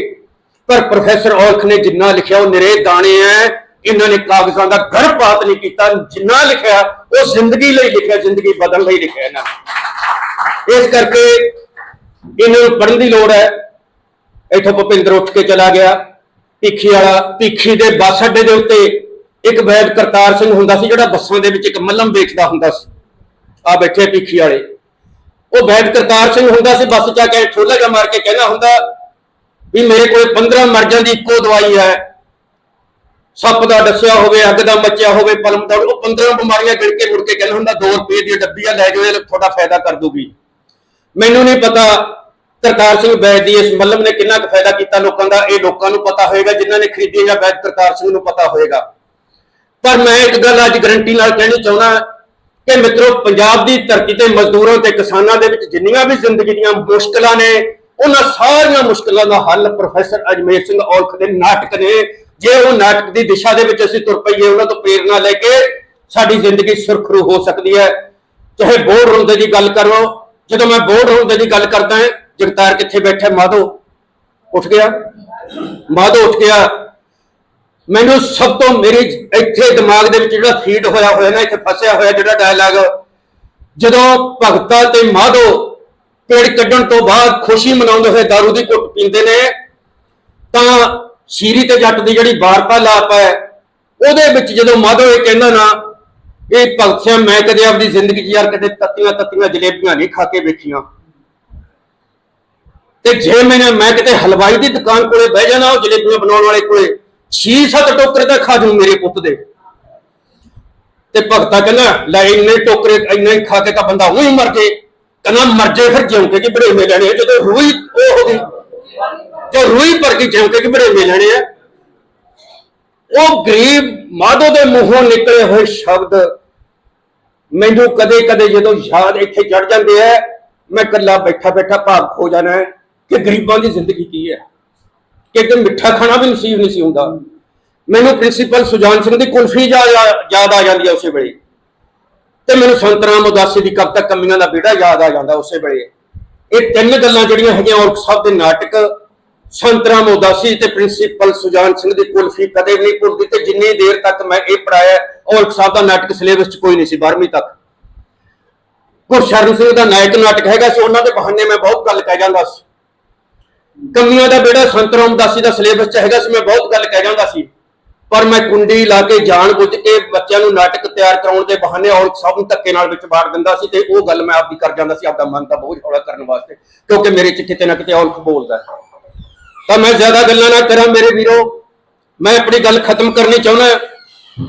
ਪਰ ਪ੍ਰੋਫੈਸਰ ਔਲਖ ਨੇ ਜਿੰਨਾ ਲਿਖਿਆ ਉਹ ਨਿਰੇ ਗਾਣੇ ਹੈ ਇਹਨਾਂ ਨੇ ਕਾਗਜ਼ਾਂ ਦਾ ਗਰਭਪਾਤ ਨਹੀਂ ਕੀਤਾ ਜਿੰਨਾ ਲਿਖਿਆ ਉਹ ਜ਼ਿੰਦਗੀ ਲਈ ਲਿਖਿਆ ਜ਼ਿੰਦਗੀ ਬਦਲਣ ਲਈ ਲਿਖਿਆ ਇਹਨਾਂ ਇਸ ਕਰਕੇ ਇਹਨਾਂ ਨੂੰ ਪੜ੍ਹਨ ਦੀ ਲੋੜ ਹੈ ਇੱਥੋਂ ਭੁਪਿੰਦਰ ਉੱਠ ਕੇ ਚਲਾ ਗਿਆ। ਭੀਖੀ ਵਾਲਾ, ਭੀਖੀ ਦੇ ਬੱਸ ਅੱਡੇ ਦੇ ਉੱਤੇ ਇੱਕ ਵੈਦ ਕਰਤਾਰ ਸਿੰਘ ਹੁੰਦਾ ਸੀ, ਜਿਹੜਾ ਬੱਸਾਂ ਦੇ ਵਿੱਚ ਇੱਕ ਮੱਲਮ ਵੇਚਦਾ ਹੁੰਦਾ ਸੀ। ਆ ਬੈਠੇ ਭੀਖੀ ਵਾਲੇ। ਉਹ ਵੈਦ ਕਰਤਾਰ ਸਿੰਘ ਹੁੰਦਾ ਸੀ, ਬੱਸ ਚ ਕੇ ਠੋਲਾ ਜਿਹਾ ਮਾਰ ਕੇ ਕਹਿੰਦਾ ਹੁੰਦਾ ਵੀ ਮੇਰੇ ਕੋਲ 15 ਮਰਜ਼ਾਂ ਦੀ ਇੱਕੋ ਦਵਾਈ ਹੈ। ਸੱਪ ਦਾ ਦੱਸਿਆ ਹੋਵੇ, ਅੱਗ ਦਾ ਮੱਚਿਆ ਹੋਵੇ, ਪਲਮ ਦਾ, ਉਹ 15 ਬਿਮਾਰੀਆਂ ਗਿਣ ਕੇ ਮੁੜ ਕੇ ਕਹਿੰਦਾ ਹੁੰਦਾ 2 ਰੁਪਏ ਦੀ ਡੱਬੀਆਂ ਲੈ ਜਾਓ ਇਹ ਤੁਹਾਡਾ ਫਾਇਦਾ ਕਰ ਦੂਗੀ ਮੈਨੂੰ ਨਹੀਂ ਪਤਾ ਕਰਤਾਰ ਸਿੰਘ ਬੈਦ ਦੀ ਇਸ ਮੱਲਮ ਨੇ ਕਿੰਨਾ ਕੁ ਫਾਇਦਾ ਕੀਤਾ ਲੋਕਾਂ ਦਾ? ਇਹ ਲੋਕਾਂ ਨੂੰ ਪਤਾ ਹੋਏਗਾ, ਜਿਨ੍ਹਾਂ ਨੇ ਖਰੀਦੀ ਜਾਂ ਬੈਦ ਕਰਤਾਰ ਸਿੰਘ ਨੂੰ ਪਤਾ ਹੋਏਗਾ। ਪਰ ਮੈਂ ਇੱਕ ਗੱਲ ਅੱਜ ਗਰੰਟੀ ਨਾਲ ਕਹਿਣੀ ਚਾਹੁੰਦਾ ਕਿ ਮਿੱਤਰੋ, ਪੰਜਾਬ ਦੀ ਧਰਤੀ ਤੇ ਮਜ਼ਦੂਰਾਂ ਤੇ ਕਿਸਾਨਾਂ ਦੇ ਵਿੱਚ ਜਿੰਨੀਆਂ ਵੀ ਜ਼ਿੰਦਗੀ ਦੀਆਂ ਮੁਸ਼ਕਲਾਂ ਨੇ, ਉਹਨਾਂ ਸਾਰੀਆਂ ਮੁਸ਼ਕਲਾਂ ਦਾ ਹੱਲ ਪ੍ਰੋਫੈਸਰ ਅਜਮੇਰ ਸਿੰਘ ਔਲਖ ਦੇ ਨਾਟਕ ਨੇ। ਜੇ ਉਹ ਨਾਟਕ ਦੀ ਦਿਸ਼ਾ ਦੇ ਵਿੱਚ ਅਸੀਂ ਤੁਰ ਪਈਏ, ਉਹਨਾਂ ਤੋਂ ਪ੍ਰੇਰਣਾ ਲੈ ਕੇ ਸਾਡੀ ਜ਼ਿੰਦਗੀ ਸੁਰਖਰੂ ਹੋ ਸਕਦੀ ਹੈ। ਚਾਹੇ ਬੋਰਡ ਰੋਂਦੇ ਦੀ ਗੱਲ ਕਰੋ ਜਦੋਂ ਮੈਂ ਬੋਰਡ ਰੋਂਦੇ ਦੀ ਗੱਲ ਕਰਦਾ ਹਾਂ ਕਿਰਤਾਰ ਕਿੱਥੇ ਬੈਠਾ ਮਾਧੋ, ਉੱਠ ਗਿਆ। ਮਾਧੋ, ਉੱਠ ਗਿਆ। ਮੈਨੂੰ ਸਭ ਤੋਂ ਮੇਰੀ ਇੱਥੇ ਦਿਮਾਗ ਦੇ ਵਿੱਚ ਜਿਹੜਾ ਫੀਡ ਹੋਇਆ ਹੋਇਆ ਨਾ, ਇੱਥੇ ਫਸਿਆ ਹੋਇਆ ਜਿਹੜਾ ਡਾਇਲੌਗ ਜਦੋਂ ਭਗਤਾ ਤੇ ਮਾਧੋ ਪੇੜ ਕੱਢਣ ਤੋਂ ਬਾਅਦ ਖੁਸ਼ੀ ਮਨਾਉਂਦੇ ਹੋਏ दारू ਦੀ ਘੁੱਟ ਪੀਂਦੇ ਨੇ, ਤਾਂ ਸ਼ੀਰੀ ਤੇ ਜੱਟ ਦੀ ਜਿਹੜੀ ਵਾਰਤਾਲਾਪ ਹੈ, ਉਹਦੇ ਵਿੱਚ ਜਦੋਂ ਮਾਧੋ ਇਹ ਕਹਿੰਦਾ ਨਾ, ਇਹ ਭਗਤ ਸਿੰਘ ਮੈਂ ਕਦੇ ਆਪਣੀ ਜ਼ਿੰਦਗੀ 'ਚ ਯਾਰ ਕਦੇ ਤੱਤੀਆਂ ਤੱਤੀਆਂ ਜਲੇਬੀਆਂ ਨਹੀਂ ਖਾ ਕੇ ਵੇਖੀਆਂ। ਤੇ ਜੇ ਮੈਨੇ ਮੈਂ ਕਿਤੇ ਹਲਵਾਈ ਦੀ ਦੁਕਾਨ ਕੋਲੇ ਬਹਿ ਜਾਣਾ, ਉਹ ਜਲੇਬੀਆਂ ਬਣਾਉਣ ਵਾਲੇ ਕੋਲੇ 6-7 ਟੋਕਰੇ ਤਾਂ ਖਾ ਜੂ ਮੇਰੇ ਪੁੱਤ ਦੇ। ਤੇ ਭਗਤਾ ਕਹਿੰਦਾ, ਲੈ ਇੰਨੇ ਟੋਕਰੇ, ਇੰਨੇ ਹੀ ਖਾ ਕੇ ਤਾਂ ਬੰਦਾ ਉਹੀ ਮਰ ਜੇ। ਕਹਿੰਦਾ, ਮਰ ਜੇ ਫਿਰ ਜਿਉਂਕੇ ਕਿ ਬੜੇਵੇਂ ਲੈਣੇ ਆ। ਜਦੋਂ ਰੂਹੀ ਉਹ ਹੋ ਗਈ। ਜੋ ਰੂਈ ਭਰ ਕੇ ਜਿਉਂਕੇ ਕਿ ਬੜੇਵੇਂ ਲੈਣੇ ਆ। ਉਹ ਗਰੀਬ ਮਾਧੋ ਦੇ ਮੂੰਹੋਂ ਨਿਕਲੇ ਹੋਏ ਸ਼ਬਦ ਮੈਨੂੰ ਕਦੇ ਕਦੇ ਜਦੋਂ ਯਾਦ ਇੱਥੇ ਚੜ ਜਾਂਦੇ ਆ, ਮੈਂ ਇਕੱਲਾ ਬੈਠਾ ਬੈਠਾ ਭਾਵ ਹੋ ਜਾਣਾ। ਹੈ ਕਿ ਗਰੀਬਾਂ ਦੀ ਜ਼ਿੰਦਗੀ ਕੀ ਹੈ? ਕਿ ਇੱਕ ਮਿੱਠਾ ਖਾਣਾ ਵੀ ਨਸੀਬ ਨਹੀਂ ਸੀ ਹੁੰਦਾ। ਮੈਨੂੰ ਪ੍ਰਿੰਸੀਪਲ ਸੁਜਾਨ ਸਿੰਘ ਦੀ ਕੁਲਫੀ ਯਾਦ ਆ ਜਾਂਦੀ ਹੈ ਉਸੇ ਵੇਲੇ। ਤੇ ਮੈਨੂੰ ਸੰਤਰਾਮ ਉਦਾਸੀ ਦੀ ਕਵਿਤਾ ਕਮੀਆਂ ਦਾ ਬੇੜਾ ਯਾਦ ਆ ਜਾਂਦਾ ਉਸੇ ਵੇਲੇ। ਇਹ ਤਿੰਨ ਗੱਲਾਂ ਜਿਹੜੀਆਂ ਹੈਗੀਆਂ ਔਰਖ ਸਾਹਿਬ ਦੇ ਨਾਟਕ ਸੰਤਰਾਮ ਉਦਾਸੀ ਤੇ ਪ੍ਰਿੰਸੀਪਲ ਸੁਜਾਨ ਸਿੰਘ ਦੀ ਕੁਲਫੀ ਕਦੇ ਵੀ ਨਹੀਂ ਭੁੱਲਦੀ ਤੇ ਜਿੰਨੀ ਦੇਰ ਤੱਕ ਮੈਂ ਇਹ ਪੜਾਇਆ ਔਰਖ ਸਾਹਿਬ ਦਾ ਨਾਟਕ ਸਿਲੇਬਸ 'ਚ ਕੋਈ ਨਹੀਂ ਸੀ 12ਵੀਂ ਤੱਕ। ਗੁਰਸ਼ਰਨ ਸਿੰਘ ਦਾ ਨਾਇਕ ਨਾਟਕ ਹੈਗਾ ਸੀ, ਉਹਨਾਂ ਦੇ ਬਹਾਨੇ ਮੈਂ ਬਹੁਤ ਗੱਲ ਕਹਿ ਜਾਂਦਾ ਸੀ। ਕਮੀਆਂ ਦਾ ਬੇੜਾ ਸੰਤ ਰਾਮਦਾਸੀ ਦਾ ਸਿਲੇਬਸ ਚ ਹੈਗਾ ਸੀ, ਮੈਂ ਬਹੁਤ ਗੱਲ ਕਹਿ ਜਾਂਦਾ ਸੀ। ਪਰ ਮੈਂ ਕੁੰਡੀ ਲਾ ਕੇ ਜਾਣ ਬੁੱਝ ਕੇ ਬੱਚਿਆਂ ਨੂੰ ਨਾਟਕ ਤਿਆਰ ਕਰਾਉਣ ਦੇ ਬਹਾਨੇ ਔਰ ਸਭ ਨੂੰ ਧੱਕੇ ਨਾਲ ਵਿੱਚ ਬਾੜ ਦਿੰਦਾ ਸੀ ਤੇ ਉਹ ਗੱਲ ਮੈਂ ਆਪਦੀ ਕਰ ਜਾਂਦਾ ਸੀ, ਆਪਦਾ ਮਨ ਦਾ ਬੋਝ ਹੌਲਾ ਕਰਨ ਵਾਸਤੇ, ਕਿਉਂਕਿ ਮੇਰੇ ਚ ਕਿਤੇ ਨਾ ਕਿਤੇ ਔਲਖ ਬੋਲਦਾ ਹੈ। ਤਾਂ ਮੈਂ ਜ਼ਿਆਦਾ ਗੱਲਾਂ ਨਾ ਕਰਾਂ ਮੇਰੇ ਵੀਰੋ, ਮੈਂ ਆਪਣੀ ਗੱਲ ਖਤਮ ਕਰਨੀ ਚਾਹੁੰਦਾ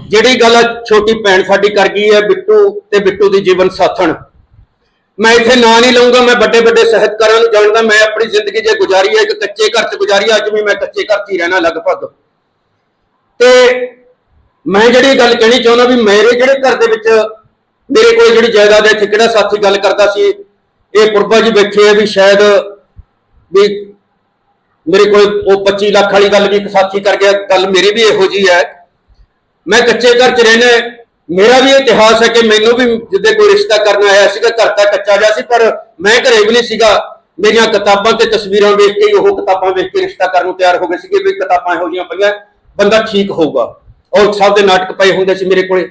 ਜਿਹੜੀ ਗੱਲ ਛੋਟੀ ਭੈਣ ਸਾਡੀ ਕਰ ਗਈ ਹੈ ਬਿੱਟੂ ਤੇ ਬਿੱਟੂ ਦੀ ਜੀਵਨ ਸਾਥਣ। ਮੈਂ ਇੱਥੇ ਨਾਂ ਨਹੀਂ ਲਵਾਂਗਾ ਮੈਂ ਵੱਡੇ ਵੱਡੇ ਸਾਹਿਤਕਾਰਾਂ ਨੂੰ ਜਾਣਦਾ, ਮੈਂ ਆਪਣੀ ਜ਼ਿੰਦਗੀ ਜੇ ਗੁਜ਼ਾਰੀ ਹੈ, ਇੱਕ ਕੱਚੇ ਘਰ 'ਚ ਗੁਜ਼ਾਰੀ ਅੱਜ ਵੀ ਮੈਂ ਕੱਚੇ ਘਰ 'ਚ ਹੀ ਰਹਿਣਾ ਲਗਭਗ। ਤੇ ਮੈਂ ਜਿਹੜੀ ਗੱਲ ਕਹਿਣੀ ਚਾਹੁੰਦਾ ਵੀ ਮੇਰੇ ਜਿਹੜੇ ਘਰ ਦੇ ਵਿੱਚ ਮੇਰੇ ਕੋਲ ਜਿਹੜੀ ਜਾਇਦਾਦ ਹੈ ਇੱਥੇ ਕਿਹੜਾ ਸਾਥੀ ਗੱਲ ਕਰਦਾ ਸੀ, ਇਹ ਪੁਰਬਾ ਜੀ ਬੈਠੇ ਆ ਵੀ ਸ਼ਾਇਦ ਵੀ ਮੇਰੇ ਕੋਲ ਉਹ 25 ਲੱਖ ਵਾਲੀ ਗੱਲ ਵੀ ਇੱਕ ਸਾਥੀ ਕਰ ਗਿਆ, ਗੱਲ ਮੇਰੀ ਵੀ ਇਹੋ ਜੀ ਹੈ। ਮੈਂ ਕੱਚੇ ਘਰ 'ਚ ਰਹਿਣਾ ਮੇਰਾ ਵੀ ਇਤਿਹਾਸ ਹੈ ਕਿ ਮੈਨੂੰ ਵੀ ਜਿੱਦੇ ਕੋਈ ਰਿਸ਼ਤਾ ਕਰਨ ਆਇਆ ਸੀਗਾ, ਘਰ ਤਾਂ ਕੱਚਾ ਜਿਹਾ ਸੀ, ਪਰ ਮੈਂ ਘਰੇ ਵੀ ਨਹੀਂ ਸੀਗਾ। ਮੇਰੀਆਂ ਕਿਤਾਬਾਂ ਤੇ ਤਸਵੀਰਾਂ ਵੇਖ ਕੇ, ਉਹ ਕਿਤਾਬਾਂ ਵੇਖ ਕੇ ਰਿਸ਼ਤਾ ਕਰਨ ਨੂੰ ਤਿਆਰ ਹੋ ਗਏ ਸੀਗੇ, ਵੀ ਕਿਤਾਬਾਂ ਇਹੋ ਜਿਹੀਆਂ ਪਈਆਂ, ਬੰਦਾ ਠੀਕ ਹੋਊਗਾ। ਔਰ ਸਭ ਦੇ ਨਾਟਕ ਪਏ ਹੁੰਦੇ ਸੀ ਮੇਰੇ ਕੋਲੇ।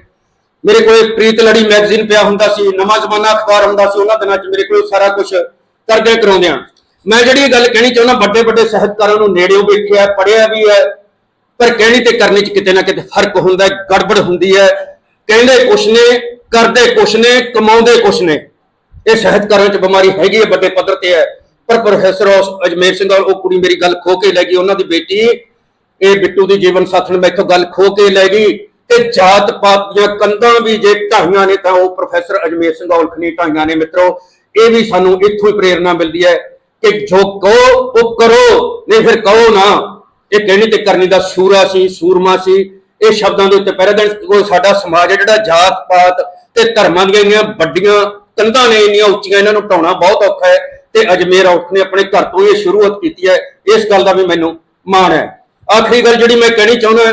ਮੇਰੇ ਕੋਲੇ ਪ੍ਰੀਤ ਲੜੀ ਮੈਗਜ਼ੀਨ ਪਿਆ ਹੁੰਦਾ ਸੀ, ਨਵਾਂ ਜ਼ਮਾਨਾ ਅਖਬਾਰ ਹੁੰਦਾ ਸੀ, ਉਹਨਾਂ ਦਿਨਾਂ 'ਚ ਮੇਰੇ ਕੋਲ ਸਾਰਾ ਕੁਝ ਕਰਦੇ ਕਰਾਉਂਦਿਆਂ। ਮੈਂ ਜਿਹੜੀ ਇਹ ਗੱਲ ਕਹਿਣੀ ਚਾਹੁੰਦਾ ਵੱਡੇ ਵੱਡੇ ਸਾਹਿਤਕਾਰਾਂ ਨੂੰ ਨੇੜਿਓਂ ਵੇਖਿਆ ਪੜਿਆ ਵੀ ਹੈ, ਪਰ ਕਹਿਣੀ ਤੇ ਕਰਨੀ 'ਚ ਕਿਤੇ ਨਾ ਕਿਤੇ ਫ਼ਰਕ ਹੁੰਦਾ ਹੈ, ਗੜਬੜ ਹੁੰਦੀ ਹੈ ਕਹਿੰਦੇ ਕੁਛ ਨੇ, ਕਰਦੇ ਕੁਛ ਨੇ, ਕਮਾਉਂਦੇ ਕੁਛ ਨੇ। ਇਹ ਸਾਹਿਤਕਾਰਾਂ 'ਚ ਬਿਮਾਰੀ ਹੈਗੀ ਹੈ, ਵੱਡੇ ਪੱਧਰ ਤੇ ਹੈ। ਪਰ ਪ੍ਰੋਫੈਸਰ ਅਜਮੇਰ ਸਿੰਘ ਔਰ ਉਹ ਕੁੜੀ ਮੇਰੀ ਗੱਲ ਖੋ ਕੇ ਲੈ ਗਈ, ਉਹਨਾਂ ਦੀ ਬੇਟੀ, ਇਹ ਬਿੱਟੂ ਦੀ ਜੀਵਨ ਸਾਥਣ ਮੈਥੋਂ ਗੱਲ ਖੋ ਕੇ ਲੈ ਗਈ। ਤੇ ਜਾਤ ਪਾਤ ਦੀਆਂ ਕੰਧਾਂ ਵੀ ਜੇ ਢਾਈਆਂ ਨੇ ਤਾਂ ਉਹ ਪ੍ਰੋਫੈਸਰ ਅਜਮੇਰ ਸਿੰਘ ਔਲਖ ਢਾਈਆਂ ਨੇ ਮਿੱਤਰੋ, ਇਹ ਵੀ ਸਾਨੂੰ ਇੱਥੋਂ ਹੀ ਪ੍ਰੇਰਣਾ ਮਿਲਦੀ ਹੈ ਕਿ ਜੋ ਕਹੋ, ਉਹ ਕਰੋ, ਨਹੀਂ ਫਿਰ ਕਹੋ ਨਾ। ਇਹ ਕਹਿਣੀ ਤੇ ਕਰਨੀ ਦਾ ਸੂਰਾ ਸੀ, ਸੂਰਮਾ ਸੀ। ਇਹ ਸ਼ਬਦਾਂ ਦੇ ਉੱਤੇ ਪਹਿਰਾ ਦੇਣ ਕੋਈ ਸਾਡਾ ਸਮਾਜ ਹੈ ਜਿਹੜਾ ਜਾਤ ਪਾਤ ਤੇ ਧਰਮਾਂ ਦੀਆਂ ਇੰਨੀਆਂ ਵੱਡੀਆਂ ਕੰਧਾਂ ਨੇ, ਇੰਨੀਆਂ ਉੱਚੀਆਂ ਇਹਨਾਂ ਨੂੰ ਢਾਉਣਾ ਬਹੁਤ ਔਖਾ ਹੈ ਤੇ ਅਜਮੇਰ ਔਰਤ ਨੇ ਆਪਣੇ ਘਰ ਤੋਂ ਇਹ ਸ਼ੁਰੂਆਤ ਕੀਤੀ ਹੈ, ਇਸ ਗੱਲ ਦਾ ਵੀ ਮੈਨੂੰ ਮਾਣ ਹੈ। ਆਖਰੀ ਗੱਲ ਜਿਹੜੀ ਮੈਂ ਕਹਿਣੀ ਚਾਹੁੰਦਾ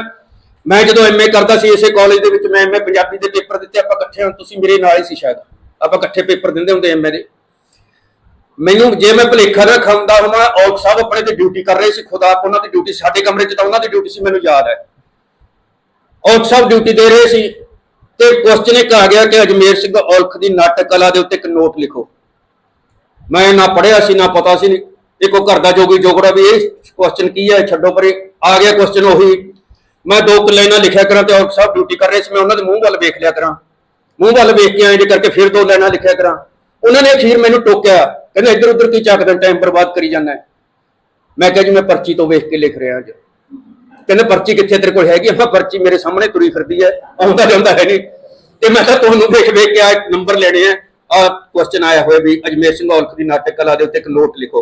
ਮੈਂ ਜਦੋਂ ਐਮਏ ਕਰਦਾ ਸੀ ਇਸੇ ਕਾਲਜ ਦੇ ਵਿੱਚ, ਮੈਂ ਐਮਏ ਪੰਜਾਬੀ ਦੇ ਪੇਪਰ ਦਿੱਤੇ, ਆਪਾਂ ਇਕੱਠੇ ਹਾਂ ਤੁਸੀਂ ਮੇਰੇ ਨਾਲ ਹੀ ਸੀ ਸ਼ਾਇਦ, ਆਪਾਂ ਇਕੱਠੇ ਪੇਪਰ ਦਿੰਦੇ ਹੁੰਦੇ ਐਮਏ ਦੇ। ਮੈਨੂੰ ਜੇ ਮੈਂ ਭੁਲੇਖਾ ਨਾ ਖਾਂਦਾ ਹਾਂ ਔਕ ਸਾਹਿਬ ਆਪਣੇ ਤੇ ਡਿਊਟੀ ਕਰ ਰਹੇ ਸੀ, ਖੁਦਾ ਆਪ ਉਹਨਾਂ ਦੀ ਡਿਊਟੀ ਸਾਡੇ ਕਮਰੇ 'ਚ ਤਾਂ ਉਹਨਾਂ ਦੀ ਡਿਊਟੀ ਸੀ, ਮੈਨੂੰ ਯਾਦ ਹੈ। ਔਲਖ ਸਾਹਿਬ ਡਿਊਟੀ ਦੇ ਰਹੇ ਸੀ। ਤੇ ਕੁਐਸਚਨ ਇੱਕ ਆ ਗਿਆ ਕਿ ਅਜਮੇਰ ਸਿੰਘ ਔਲਖ ਦੀ ਨਾਟਕ ਕਲਾ ਦੇ ਉੱਤੇ ਇੱਕ ਨੋਟ ਲਿਖੋ। ਮੈਂ ਨਾ ਪੜਿਆ ਸੀ, ਨਾ ਪਤਾ ਸੀ। ਇੱਕੋ ਘਰ ਦਾ ਜੋਗੀ ਜੋਗੜਾ ਵੀ ਇਹ ਕੁਐਸਚਨ ਕੀ ਹੈ, ਛੱਡੋ ਪਰੇ। ਆ ਗਿਆ ਕੁਐਸਚਨ ਉਹੀ। ਮੈਂ ਦੋ ਕੁ ਲਾਈਨਾਂ ਲਿਖਿਆ ਕਰਾਂ ਤੇ ਔਲਖ ਸਾਹਿਬ ਡਿਊਟੀ ਕਰ ਰਹੇ ਸੀ। ਮੈਂ ਉਹਨਾਂ ਦੇ ਮੂੰਹ ਵੱਲ ਵੇਖ ਲਿਆ ਕਰਾਂ। ਮੂੰਹ ਵੱਲ ਵੇਖ ਕੇ ਐਂ ਜੇ ਕਰਕੇ ਫਿਰ ਦੋ ਲਾਈਨਾਂ ਲਿਖਿਆ ਕਰਾਂ। ਉਹਨਾਂ ਨੇ ਅਖੀਰ ਮੈਨੂੰ ਟੋਕਿਆ। ਕਹਿੰਦੇ ਇੱਧਰ ਉੱਧਰ ਕੀ ਚੱਕਦਾ ਟਾਈਮ ਬਰਬਾਦ ਕਰੀ ਜਾਂਦਾ ਮੈਂ ਕਿਹਾ ਜੀ, ਮੈਂ ਪਰਚੀ ਤੋਂ ਵੇਖ ਕੇ ਲਿਖ ਰਿਹਾ ਅੱਜ। ਕਹਿੰਦੇ ਪਰਚੀ ਕਿੱਥੇ ਤੇਰੇ ਕੋਲ ਹੈਗੀ? ਮੈਂ ਪਰਚੀ ਮੇਰੇ ਸਾਹਮਣੇ ਤੁਰੀ ਫਿਰਦੀ ਹੈ। ਆਉਂਦਾ ਜਾਂਦਾ ਹੈ ਨਹੀਂ। ਤੇ ਮੈਂ ਤਾਂ ਤੁਹਾਨੂੰ ਵੇਖ ਵੇਖ ਕੇ ਆ ਨੰਬਰ ਲੈਣੇ ਆ। ਆ ਕੁਐਸਚਨ ਆਇਆ ਹੋਇਆ ਵੀ ਅਜਮੇਰ ਸਿੰਘ ਔਲਖ ਦੀ ਨਾਟਕ ਕਲਾ ਦੇ ਉੱਤੇ ਇੱਕ ਨੋਟ ਲਿਖੋ।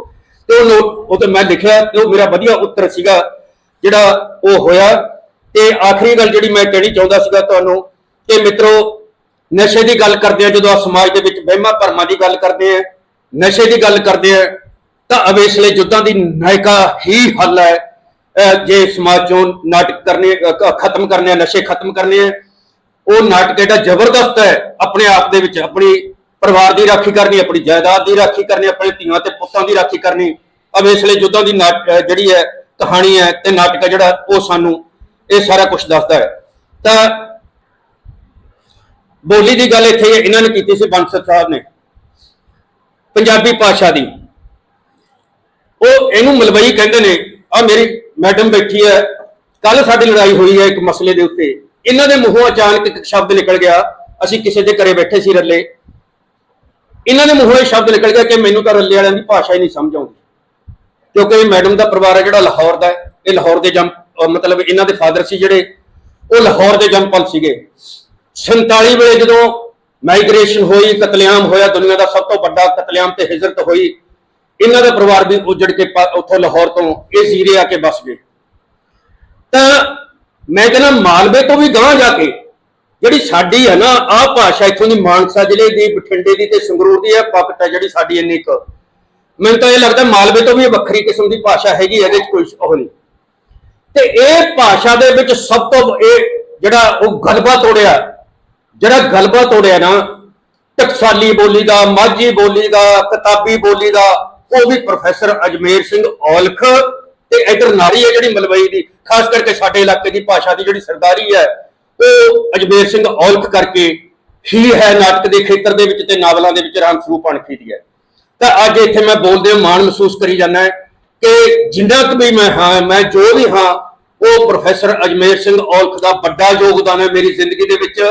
ਤੇ ਉਹ ਨੋਟ ਉਹ ਤੇ ਮੈਂ ਲਿਖਿਆ ਤੇ ਉਹ ਮੇਰਾ ਵਧੀਆ ਉੱਤਰ ਸੀਗਾ, ਜਿਹੜਾ ਉਹ ਹੋਇਆ। ਤੇ ਆਖਰੀ ਗੱਲ ਜਿਹੜੀ ਮੈਂ ਕਹਿਣੀ ਚਾਹੁੰਦਾ ਸੀਗਾ ਤੁਹਾਨੂੰ, ਕਿ ਮਿੱਤਰੋ, ਨਸ਼ੇ ਦੀ ਗੱਲ ਕਰਦੇ ਆ, ਜਦੋਂ ਆ ਸਮਾਜ ਦੇ ਵਿੱਚ ਵਹਿਮਾਂ ਭਰਮਾਂ ਦੀ ਗੱਲ ਕਰਦੇ ਆ, ਨਸ਼ੇ ਦੀ ਗੱਲ ਕਰਦੇ ਆ, ਤਾਂ ਅਵੇਸਲੇ ਯੁੱਧਾਂ ਦੀ ਨਾਇਕਾ ਹੀ ਹੱਲ ਹੈ। ਜੇ ਸਮਾਜ ਚੋਂ ਨਾਟਕ ਕਰਨੇ ਖਤਮ ਕਰਨੇ ਆ, ਨਸ਼ੇ ਖਤਮ ਕਰਨੇ ਆ, ਉਹ ਨਾਟਕ ਜਿਹੜਾ ਜ਼ਬਰਦਸਤ ਹੈ, ਆਪਣੇ ਆਪ ਦੇ ਵਿੱਚ, ਆਪਣੀ ਪਰਿਵਾਰ ਦੀ ਰਾਖੀ ਕਰਨੀ, ਆਪਣੀ ਜਾਇਦਾਦ ਦੀ ਰਾਖੀ ਕਰਨੀ, ਆਪਣੇ ਧੀਆਂ ਤੇ ਪੁੱਤਾਂ ਦੀ ਰਾਖੀ ਕਰਨੀ ਅਵੇਸਲੇ ਯੁੱਧਾਂ ਦੀ ਨਾਟ- ਅਹ ਜਿਹੜੀ ਹੈ ਕਹਾਣੀ ਹੈ ਤੇ ਨਾਟਕ ਹੈ ਜਿਹੜਾ, ਉਹ ਸਾਨੂੰ ਇਹ ਸਾਰਾ ਕੁਝ ਦੱਸਦਾ ਹੈ। ਤਾਂ ਬੋਲੀ ਦੀ ਗੱਲ ਇੱਥੇ ਇਹਨਾਂ ਨੇ ਕੀਤੀ ਸੀ ਬੰਸਲ ਸਾਹਿਬ ਨੇ। ਪੰਜਾਬੀ ਭਾਸ਼ਾ ਦੀ। ਉਹ ਇਹਨੂੰ ਮਲਵਈ ਕਹਿੰਦੇ ਨੇ ਆ ਮੇਰੀ ਮੈਡਮ ਬੈਠੀ ਹੈ। ਕੱਲ ਸਾਡੀ ਲੜਾਈ ਹੋਈ ਹੈ ਇੱਕ ਮਸਲੇ ਦੇ ਉੱਤੇ। ਇਹਨਾਂ ਦੇ ਮੂੰਹੋਂ ਅਚਾਨਕ ਇੱਕ ਸ਼ਬਦ ਨਿਕਲ ਗਿਆ। ਅਸੀਂ ਕਿਸੇ ਦੇ ਘਰੇ ਬੈਠੇ ਸੀ ਰੱਲੇ ਇਹਨਾਂ ਦੇ ਮੂੰਹੋਂ ਇਹ ਸ਼ਬਦ ਨਿਕਲ ਗਿਆ ਕਿ ਮੈਨੂੰ ਤਾਂ ਰੱਲੇ ਵਾਲਿਆਂ ਦੀ ਭਾਸ਼ਾ ਹੀ ਨਹੀਂ ਸਮਝ ਆਉਂਦੀ। ਕਿਉਂਕਿ ਇਹ ਮੈਡਮ ਦਾ ਪਰਿਵਾਰ ਹੈ ਜਿਹੜਾ ਲਾਹੌਰ ਦਾ ਹੈ। ਇਹ ਲਾਹੌਰ ਦੇ ਜੰਮ ਮਤਲਬ ਇਹਨਾਂ ਦੇ ਫਾਦਰ ਸੀ ਜਿਹੜੇ, ਉਹ ਲਾਹੌਰ ਦੇ ਜੰਮਪਲ ਸੀਗੇ। 47 ਵੇਲੇ ਜਦੋਂ ਮਾਈਗ੍ਰੇਸ਼ਨ ਹੋਈ, ਕਤਲੇਆਮ ਹੋਇਆ, ਦੁਨੀਆ ਦਾ ਸਭ ਤੋਂ ਵੱਡਾ ਕਤਲੇਆਮ ਤੇ ਹਿਜਰਤ ਹੋਈ ਇਹਨਾਂ ਦਾ ਪਰਿਵਾਰ ਵੀ ਉਜੜ ਕੇ ਪਾ- ਉੱਥੋਂ ਲਾਹੌਰ ਤੋਂ ਇਹ ਸੀਰੇ ਆ ਕੇ ਬਸ ਗਏ। ਤਾਂ ਮੈਂ ਕਹਿੰਦਾ ਮਾਲਵੇ ਤੋਂ ਵੀ ਗਾਂਹ ਜਾ ਕੇ, ਜਿਹੜੀ ਸਾਡੀ ਹੈ ਨਾ, ਆਹ ਭਾਸ਼ਾ ਇੱਥੋਂ ਦੀ ਮਾਨਸਾ ਜ਼ਿਲ੍ਹੇ ਦੀ, ਬਠਿੰਡੇ ਦੀ ਤੇ ਸੰਗਰੂਰ ਦੀ ਹੈ ਪਕਟ ਹੈ ਜਿਹੜੀ ਸਾਡੀ ਇੰਨੀ ਕੁ। ਮੈਨੂੰ ਤਾਂ ਇਹ ਲੱਗਦਾ ਮਾਲਵੇ ਤੋਂ ਵੀ ਇਹ ਵੱਖਰੀ ਕਿਸਮ ਦੀ ਭਾਸ਼ਾ ਹੈਗੀ ਇਹਦੇ 'ਚ ਕੋਈ ਉਹ ਨਹੀਂ। ਤੇ ਇਹ ਭਾਸ਼ਾ ਦੇ ਵਿੱਚ ਸਭ ਤੋਂ ਇਹ ਜਿਹੜਾ ਉਹ ਗਲਬਾ ਤੋੜਿਆ, ਜਿਹੜਾ ਗਲਬਾ ਤੋੜਿਆ ਨਾ, ਟਕਸਾਲੀ ਬੋਲੀ ਦਾ, ਮਾਝੀ ਬੋਲੀ ਦਾ, ਕਿਤਾਬੀ ਬੋਲੀ ਦਾ ਉਹ ਵੀ ਪ੍ਰੋਫੈਸਰ ਅਜਮੇਰ ਸਿੰਘ ਔਲਖ ਤੇ ਇਧਰ ਨਾਰੀ ਹੈ ਜਿਹੜੀ ਮਲਵਈ ਦੀ, ਖਾਸ ਕਰਕੇ ਸਾਡੇ ਇਲਾਕੇ ਦੀ ਭਾਸ਼ਾ ਦੀ ਜਿਹੜੀ ਸਰਦਾਰੀ ਹੈ, ਉਹ ਅਜਮੇਰ ਸਿੰਘ ਔਲਖ ਕਰਕੇ ਹੀ ਹੈ ਨਾਟਕ ਦੇ ਖੇਤਰ ਦੇ ਵਿੱਚ ਤੇ ਨਾਵਲਾਂ ਦੇ ਵਿੱਚ ਰਾਮ ਸਰੂਪ ਅਣਖੀ ਦੀ ਹੈ। ਤਾਂ ਅੱਜ ਇੱਥੇ ਮੈਂ ਬੋਲਦੇ ਹੋਏ ਮਾਣ ਮਹਿਸੂਸ ਕਰੀ ਜਾਂਦਾ ਹੈ ਕਿ ਜਿੰਨਾ ਕੁ ਵੀ ਮੈਂ ਹਾਂ, ਮੈਂ ਜੋ ਵੀ ਹਾਂ, ਉਹ ਪ੍ਰੋਫੈਸਰ ਅਜਮੇਰ ਸਿੰਘ ਔਲਖ ਦਾ ਵੱਡਾ ਯੋਗਦਾਨ ਹੈ ਮੇਰੀ ਜ਼ਿੰਦਗੀ ਦੇ ਵਿੱਚ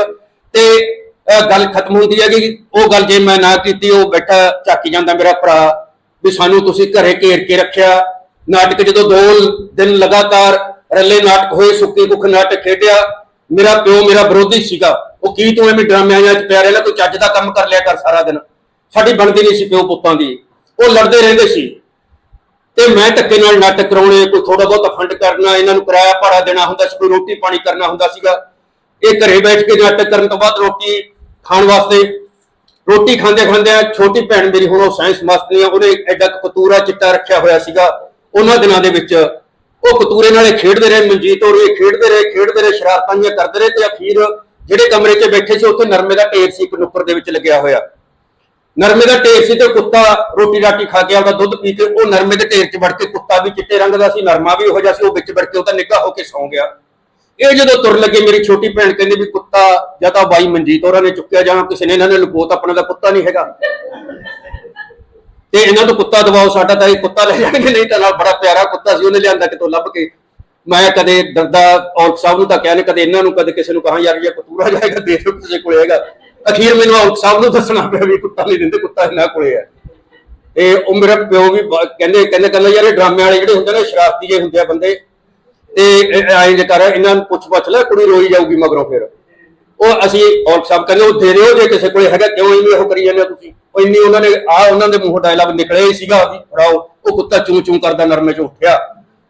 ਤੇ ਗੱਲ ਖਤਮ ਹੁੰਦੀ ਹੈ ਕਿ ਉਹ ਗੱਲ ਜੇ ਮੈਂ ਨਾ ਕੀਤੀ, ਉਹ ਬੈਠਾ ਝਾਕੀ ਜਾਂਦਾ ਮੇਰਾ ਭਰਾ। ਵੀ ਸਾਨੂੰ ਤੁਸੀਂ ਘਰੇ ਘੇਰ ਕੇ ਰੱਖਿਆ। ਨਾਟਕ ਜਦੋਂ ਦੋ ਦਿਨ ਲਗਾਤਾਰ ਰੱਲੇ ਨਾਟਕ ਹੋਏ, ਸੁੱਕੀ ਕੁੱਖ ਨਾਟਕ ਖੇਡਿਆ, ਮੇਰਾ ਪਿਓ ਮੇਰਾ ਵਿਰੋਧੀ ਸੀਗਾ। ਉਹ ਕੀ ਤੂੰ ਐਵੇਂ ਡਰਾਮਿਆਂ 'ਚ ਪਿਆ ਰਹਿਣਾ ਕੋਈ ਚੱਜ ਦਾ ਕੰਮ ਕਰ ਲਿਆ ਕਰ ਸਾਰਾ ਦਿਨ? ਸਾਡੀ ਬਣਦੀ ਨਹੀਂ ਸੀ ਪਿਓ ਪੁੱਤਾਂ ਦੀ। ਉਹ ਲੜਦੇ ਰਹਿੰਦੇ ਸੀ। ਤੇ ਮੈਂ ਧੱਕੇ ਨਾਲ ਨਾਟਕ ਕਰਾਉਣੇ, ਕੋਈ ਥੋੜਾ ਬਹੁਤਾ ਫੰਡ ਕਰਨਾ, ਇਹਨਾਂ ਨੂੰ ਕਿਰਾਇਆ ਭਾੜਾ ਦੇਣਾ ਹੁੰਦਾ ਸੀ, ਕੋਈ ਰੋਟੀ ਪਾਣੀ ਕਰਨਾ ਹੁੰਦਾ ਸੀਗਾ। ਇਹ ਘਰੇ ਬੈਠ ਕੇ ਨਾਟਕ ਕਰਨ ਤੋਂ ਬਾਅਦ ਰੋਟੀ ਖਾਣ ਵਾਸਤੇ ਰੋਟੀ ਖਾਂਦੇ ਖਾਂਦੇ ਛੋਟੀ ਭੈਣ ਮੇਰੀ ਹੁਣ ਉਹ ਸਾਇੰਸ ਮਾਸਟਰ ਆ ਉਹਨੇ ਐਡਾ ਕਤੂਰਾ ਚਿੱਟਾ ਰੱਖਿਆ ਹੋਇਆ ਸੀਗਾ। ਉਹਨਾਂ ਦਿਨਾਂ ਦੇ ਵਿੱਚ ਉਹ ਕਤੂਰੇ ਨਾਲੇ ਖੇਡਦੇ ਰਹੇ, ਮਨਜੀਤ ਔਰ ਇਹ ਖੇਡਦੇ ਰਹੇ ਖੇਡਦੇ ਰਹੇ, ਸ਼ਰਾਰਤਾਂ ਜਿਹੀਆਂ ਕਰਦੇ ਰਹੇ ਤੇ ਅਖੀਰ ਜਿਹੜੇ ਕਮਰੇ 'ਚ ਬੈਠੇ ਸੀ, ਉੱਥੇ ਨਰਮੇ ਦਾ ਢੇਰ ਸੀ, ਇੱਕ ਨੁੱਕਰ ਦੇ ਵਿੱਚ ਲੱਗਿਆ ਹੋਇਆ। ਨਰਮੇ ਦਾ ਢੇਰ ਸੀ ਤੇ ਕੁੱਤਾ ਰੋਟੀ ਰਾਟੀ ਖਾ ਕੇ ਆਪਦਾ ਦੁੱਧ ਪੀ ਕੇ ਉਹ ਨਰਮੇ ਦੇ ਢੇਰ 'ਚ ਵੜ ਕੇ ਕੁੱਤਾ ਵੀ ਚਿੱਟੇ ਰੰਗ ਦਾ ਸੀ, ਨਰਮਾ ਵੀ ਉਹੋ ਜਿਹਾ ਸੀ, ਉਹ ਵਿੱਚ ਵੜ ਕੇ ਉਹ ਤਾਂ ਨਿੱਘਾ ਹੋ ਕੇ ਸੌਂ ਗਿਆ। ਇਹ ਜਦੋਂ ਤੁਰ ਲੱਗੇ, ਮੇਰੀ ਛੋਟੀ ਭੈਣ ਕਹਿੰਦੀ ਵੀ ਕੁੱਤਾ ਜਾਂ ਤਾਂ ਬਾਈ ਮਨਜੀਤ ਹੋਰਾਂ ਨੇ ਚੁੱਕਿਆ ਜਾਂ ਕਿਸੇ ਨੇ ਇਹਨਾਂ ਨੇ ਲੁਕੋਤ, ਆਪਣਾ ਦਾ ਕੁੱਤਾ ਨਹੀਂ ਹੈਗਾ। ਤੇ ਇਹਨਾਂ ਤੋਂ ਕੁੱਤਾ ਦਵਾਓ ਸਾਡਾ ਤਾਂ ਇਹ ਕੁੱਤਾ ਲੈ ਜਾਣਗੇ, ਨਹੀਂ ਤਾਂ ਨਾਲ ਬੜਾ ਪਿਆਰਾ ਕੁੱਤਾ ਸੀ, ਉਹਨੇ ਲਿਆਂਦਾ ਕਿਤੋਂ ਲੱਭ ਕੇ। ਮੈਂ ਕਦੇ ਦਰਦਾ ਔਲਖ ਸਾਹਿਬ ਨੂੰ ਤਾਂ ਕਿਹਾ ਨੇ, ਕਦੇ ਇਹਨਾਂ ਨੂੰ, ਕਦੇ ਕਿਸੇ ਨੂੰ ਕਹਾਂ, ਯਾਰ ਇਹ ਕਤੂਰਾ ਜਾਏਗਾ, ਦੇਖ ਲਓ ਕਿਸੇ ਕੋਲੇ ਹੈਗਾ। ਅਖੀਰ ਮੈਨੂੰ ਔਲਖ ਸਾਹਿਬ ਨੂੰ ਦੱਸਣਾ ਪਿਆ ਵੀ ਕੁੱਤਾ ਨਹੀਂ ਦਿੰਦੇ, ਕੁੱਤਾ ਇਹਨਾਂ ਕੋਲੇ ਹੈ ਤੇ ਉਹ ਮੇਰਾ ਪਿਓ ਵੀ ਕਹਿੰਦੇ ਕਹਿੰਦੇ, ਕਹਿੰਦਾ, ਯਾਰ ਇਹ ਡਰਾਮੇ ਵਾਲੇ ਜਿਹੜੇ ਹੁੰਦੇ ਨੇ, ਸ਼ਰਾਰਤੀ ਜਿਹੇ ਹੁੰਦੇ ਆ ਬੰਦੇ ਤੇ ਐਂ ਜੇ ਕਰ, ਇਹਨਾਂ ਨੂੰ ਪੁੱਛ ਪੁੱਛ ਲੈ, ਕੁੜੀ ਰੋਈ ਜਾਊਗੀ ਮਗਰੋਂ ਫਿਰ। ਉਹ ਅਸੀਂ ਔਲਖ ਸਾਹਿਬ ਕਹਿੰਦੇ, ਉਹ ਦੇ ਦਿਓ ਜੇ ਕਿਸੇ ਕੋਲੇ ਹੈਗਾ, ਕਿਉਂ ਇਵੇਂ ਉਹ ਕਰੀ ਜਾਂਦੇ ਹੋ ਤੁਸੀਂ? ਉਹ ਇੰਨੀ ਉਹਨਾਂ ਨੇ ਆ ਉਹਨਾਂ ਦੇ ਮੂੰਹੋਂ ਡਾਇਲੌਗ ਨਿਕਲਿਆ ਹੀ ਸੀਗਾ ਵੀ, ਫੜਾਓ। ਉਹ ਕੁੱਤਾ ਚੂੰ ਚੂ ਕਰਦਾ ਨਰਮੇ ਚ ਉੱਠਿਆ।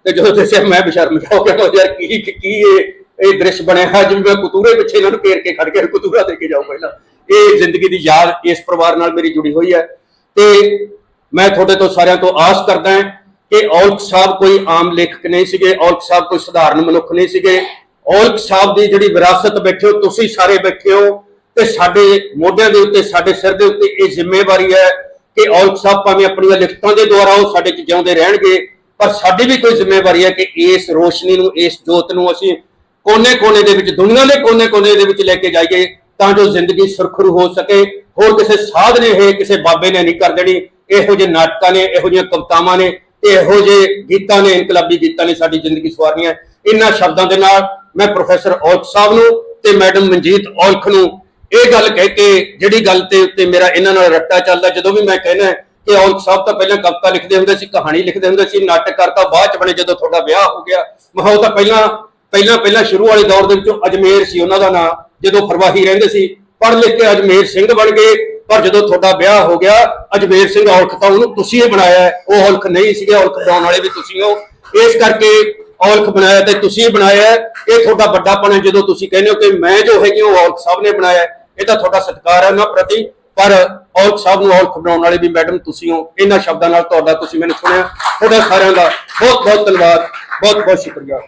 ਤੇ ਜਦੋਂ ਦੱਸਿਆ, ਮੈਂ ਬੇਸ਼ਰਮ ਹੋ ਗਿਆ ਯਾਰ ਕੀ ਕੀ ਇਹ ਇਹ ਦ੍ਰਿਸ਼ ਬਣਿਆ ਹੈ? ਜਿਵੇਂ ਮੈਂ ਕਤੂਰੇ ਪਿੱਛੇ ਇਹਨਾਂ ਨੂੰ ਘੇਰ ਕੇ ਖੜ ਕੇ ਕਤੂਰਾ ਦੇ ਕੇ ਜਾਊ ਪਹਿਲਾਂ। ਇਹ ਜ਼ਿੰਦਗੀ ਦੀ ਯਾਦ ਇਸ ਪਰਿਵਾਰ ਨਾਲ ਮੇਰੀ ਜੁੜੀ ਹੋਈ ਹੈ। ਤੇ ਮੈਂ ਤੁਹਾਡੇ ਤੋਂ ਸਾਰਿਆਂ ਤੋਂ ਆਸ ਕਰਦਾ ਹਾਂ ਕਿ ਔਲਖ ਸਾਹਿਬ ਕੋਈ ਆਮ ਲੇਖਕ ਨਹੀਂ ਸੀਗੇ, ਔਲਖ ਸਾਹਿਬ ਕੋਈ ਸਧਾਰਨ ਮਨੁੱਖ ਨਹੀਂ ਸੀਗੇ। ਔਲਖ ਸਾਹਿਬ ਦੀ ਜਿਹੜੀ ਵਿਰਾਸਤ ਬੈਠੇ ਹੋ, ਤੁਸੀਂ ਸਾਰੇ ਬੈਠੇ ਹੋ ਤੇ ਸਾਡੇ ਮੋਢਿਆਂ ਦੇ ਉੱਤੇ, ਸਾਡੇ ਸਿਰ ਦੇ ਉੱਤੇ ਇਹ ਜ਼ਿੰਮੇਵਾਰੀ ਹੈ ਕਿ ਔਲਖ ਸਾਹਿਬ ਭਾਵੇਂ ਆਪਣੀਆਂ ਲਿਖਤਾਂ ਦੇ ਦੁਆਰਾ ਉਹ ਸਾਡੇ ਚ ਜਿਉਂਦੇ ਰਹਿਣਗੇ, ਪਰ ਸਾਡੀ ਵੀ ਕੋਈ ਜ਼ਿੰਮੇਵਾਰੀ ਹੈ ਕਿ ਇਸ ਰੋਸ਼ਨੀ ਨੂੰ, ਇਸ ਜੋਤ ਨੂੰ ਅਸੀਂ ਕੋਨੇ-ਕੋਨੇ ਦੇ ਵਿੱਚ, ਦੁਨੀਆ ਦੇ ਕੋਨੇ-ਕੋਨੇ ਦੇ ਵਿੱਚ ਲੈ ਕੇ ਜਾਈਏ ਤਾਂ ਜੋ ਜ਼ਿੰਦਗੀ ਸੁਰਖਰੂ ਹੋ ਸਕੇ। ਹੋਰ ਕਿਸੇ ਸਾਧ ਨੇ ਇਹ, ਕਿਸੇ ਬਾਬੇ ਨੇ ਨਹੀਂ ਕਰ ਦੇਣੀ। ਇਹੋ ਜਿਹੇ ਨਾਟਕਾਂ ਨੇ, ਇਹੋ ਜਿਹੀਆਂ ਕਵਿਤਾਵਾਂ ਨੇ ਇਹੋ ਜਿਹੇ ਗੀਤਾਂ ਨੇ, ਇਨਕਲਾਬੀ ਗੀਤਾਂ ਨੇ ਸਾਡੀ ਜ਼ਿੰਦਗੀ ਸਵਾਰਨੀ ਹੈ ਇਹਨਾਂ ਸ਼ਬਦਾਂ ਦੇ ਨਾਲ ਮੈਂ ਪ੍ਰੋਫੈਸਰ ਔਲਖ ਸਾਹਿਬ ਨੂੰ ਤੇ ਮੈਡਮ ਮਨਜੀਤ ਔਲਖ ਨੂੰ ਇਹ ਗੱਲ ਕਹਿ ਕੇ, ਜਿਹੜੀ ਗੱਲ ਤੇ ਉੱਤੇ ਮੇਰਾ ਇਹਨਾਂ ਨਾਲ ਰੱਟਾ ਚੱਲਦਾ, ਜਦੋਂ ਵੀ ਮੈਂ ਕਹਿਣਾ ਕਿ ਔਲਖ ਸਾਹਿਬ ਤਾਂ ਪਹਿਲਾਂ ਕਵਿਤਾ ਲਿਖਦੇ ਹੁੰਦੇ ਸੀ, ਕਹਾਣੀ ਲਿਖਦੇ ਹੁੰਦੇ ਸੀ ਨਾਟਕ ਕਰਤਾ ਬਾਅਦ ਚ ਬਣੇ ਜਦੋਂ ਤੁਹਾਡਾ ਵਿਆਹ ਹੋ ਗਿਆ। ਮੈਂ ਉਹ ਤਾਂ ਪਹਿਲਾਂ ਪਹਿਲਾਂ ਪਹਿਲਾਂ ਸ਼ੁਰੂ ਵਾਲੇ ਦੌਰ ਦੇ ਵਿੱਚੋਂ ਅਜਮੇਰ ਸੀ ਉਹਨਾਂ ਦਾ ਨਾਂ, ਜਦੋਂ ਫਰਵਾਹੀ ਰਹਿੰਦੇ ਸੀ। ਪੜ੍ਹ ਲਿਖ ਕੇ ਅਜਮੇਰ ਸਿੰਘ ਬਣ ਗਏ। ਪਰ ਜਦੋਂ ਤੁਹਾਡਾ ਵਿਆਹ ਹੋ ਗਿਆ, ਅਜਮੇਰ ਸਿੰਘ ਔਲਖ ਤਾਂ ਉਹਨੂੰ ਤੁਸੀਂ ਹੀ ਬਣਾਇਆ ਉਹ ਔਲਖ ਨਹੀਂ ਸੀਗੇ, ਔਲਖ ਬਣਾਉਣ ਵਾਲੇ ਵੀ ਤੁਸੀਂ ਹੋ। ਇਸ ਕਰਕੇ ਔਲਖ ਬਣਾਇਆ ਤੇ ਤੁਸੀਂ ਬਣਾਇਆ ਇਹ ਤੁਹਾਡਾ ਵੱਡਾਪਣ ਹੈ। ਜਦੋਂ ਤੁਸੀਂ ਕਹਿੰਦੇ ਹੋ ਕਿ ਮੈਂ ਜੋ ਹੈਗੀ ਉਹ ਔਲਖ ਸਾਹਿਬ ਨੇ ਬਣਾਇਆ ਇਹ ਤਾਂ ਤੁਹਾਡਾ ਸਤਿਕਾਰ ਹੈ ਉਹਨਾਂ ਪ੍ਰਤੀ। ਪਰ ਔਲਖ ਸਾਹਿਬ ਨੂੰ ਔਲਖ ਬਣਾਉਣ ਵਾਲੇ ਵੀ ਮੈਡਮ ਤੁਸੀਂ ਹੋ। ਇਹਨਾਂ ਸ਼ਬਦਾਂ ਨਾਲ ਤੁਹਾਡਾ ਤੁਸੀਂ ਮੈਨੂੰ ਸੁਣਿਆ। ਤੁਹਾਡਾ ਸਾਰਿਆਂ ਦਾ ਬਹੁਤ ਬਹੁਤ ਧੰਨਵਾਦ। ਬਹੁਤ ਬਹੁਤ ਸ਼ੁਕਰੀਆ।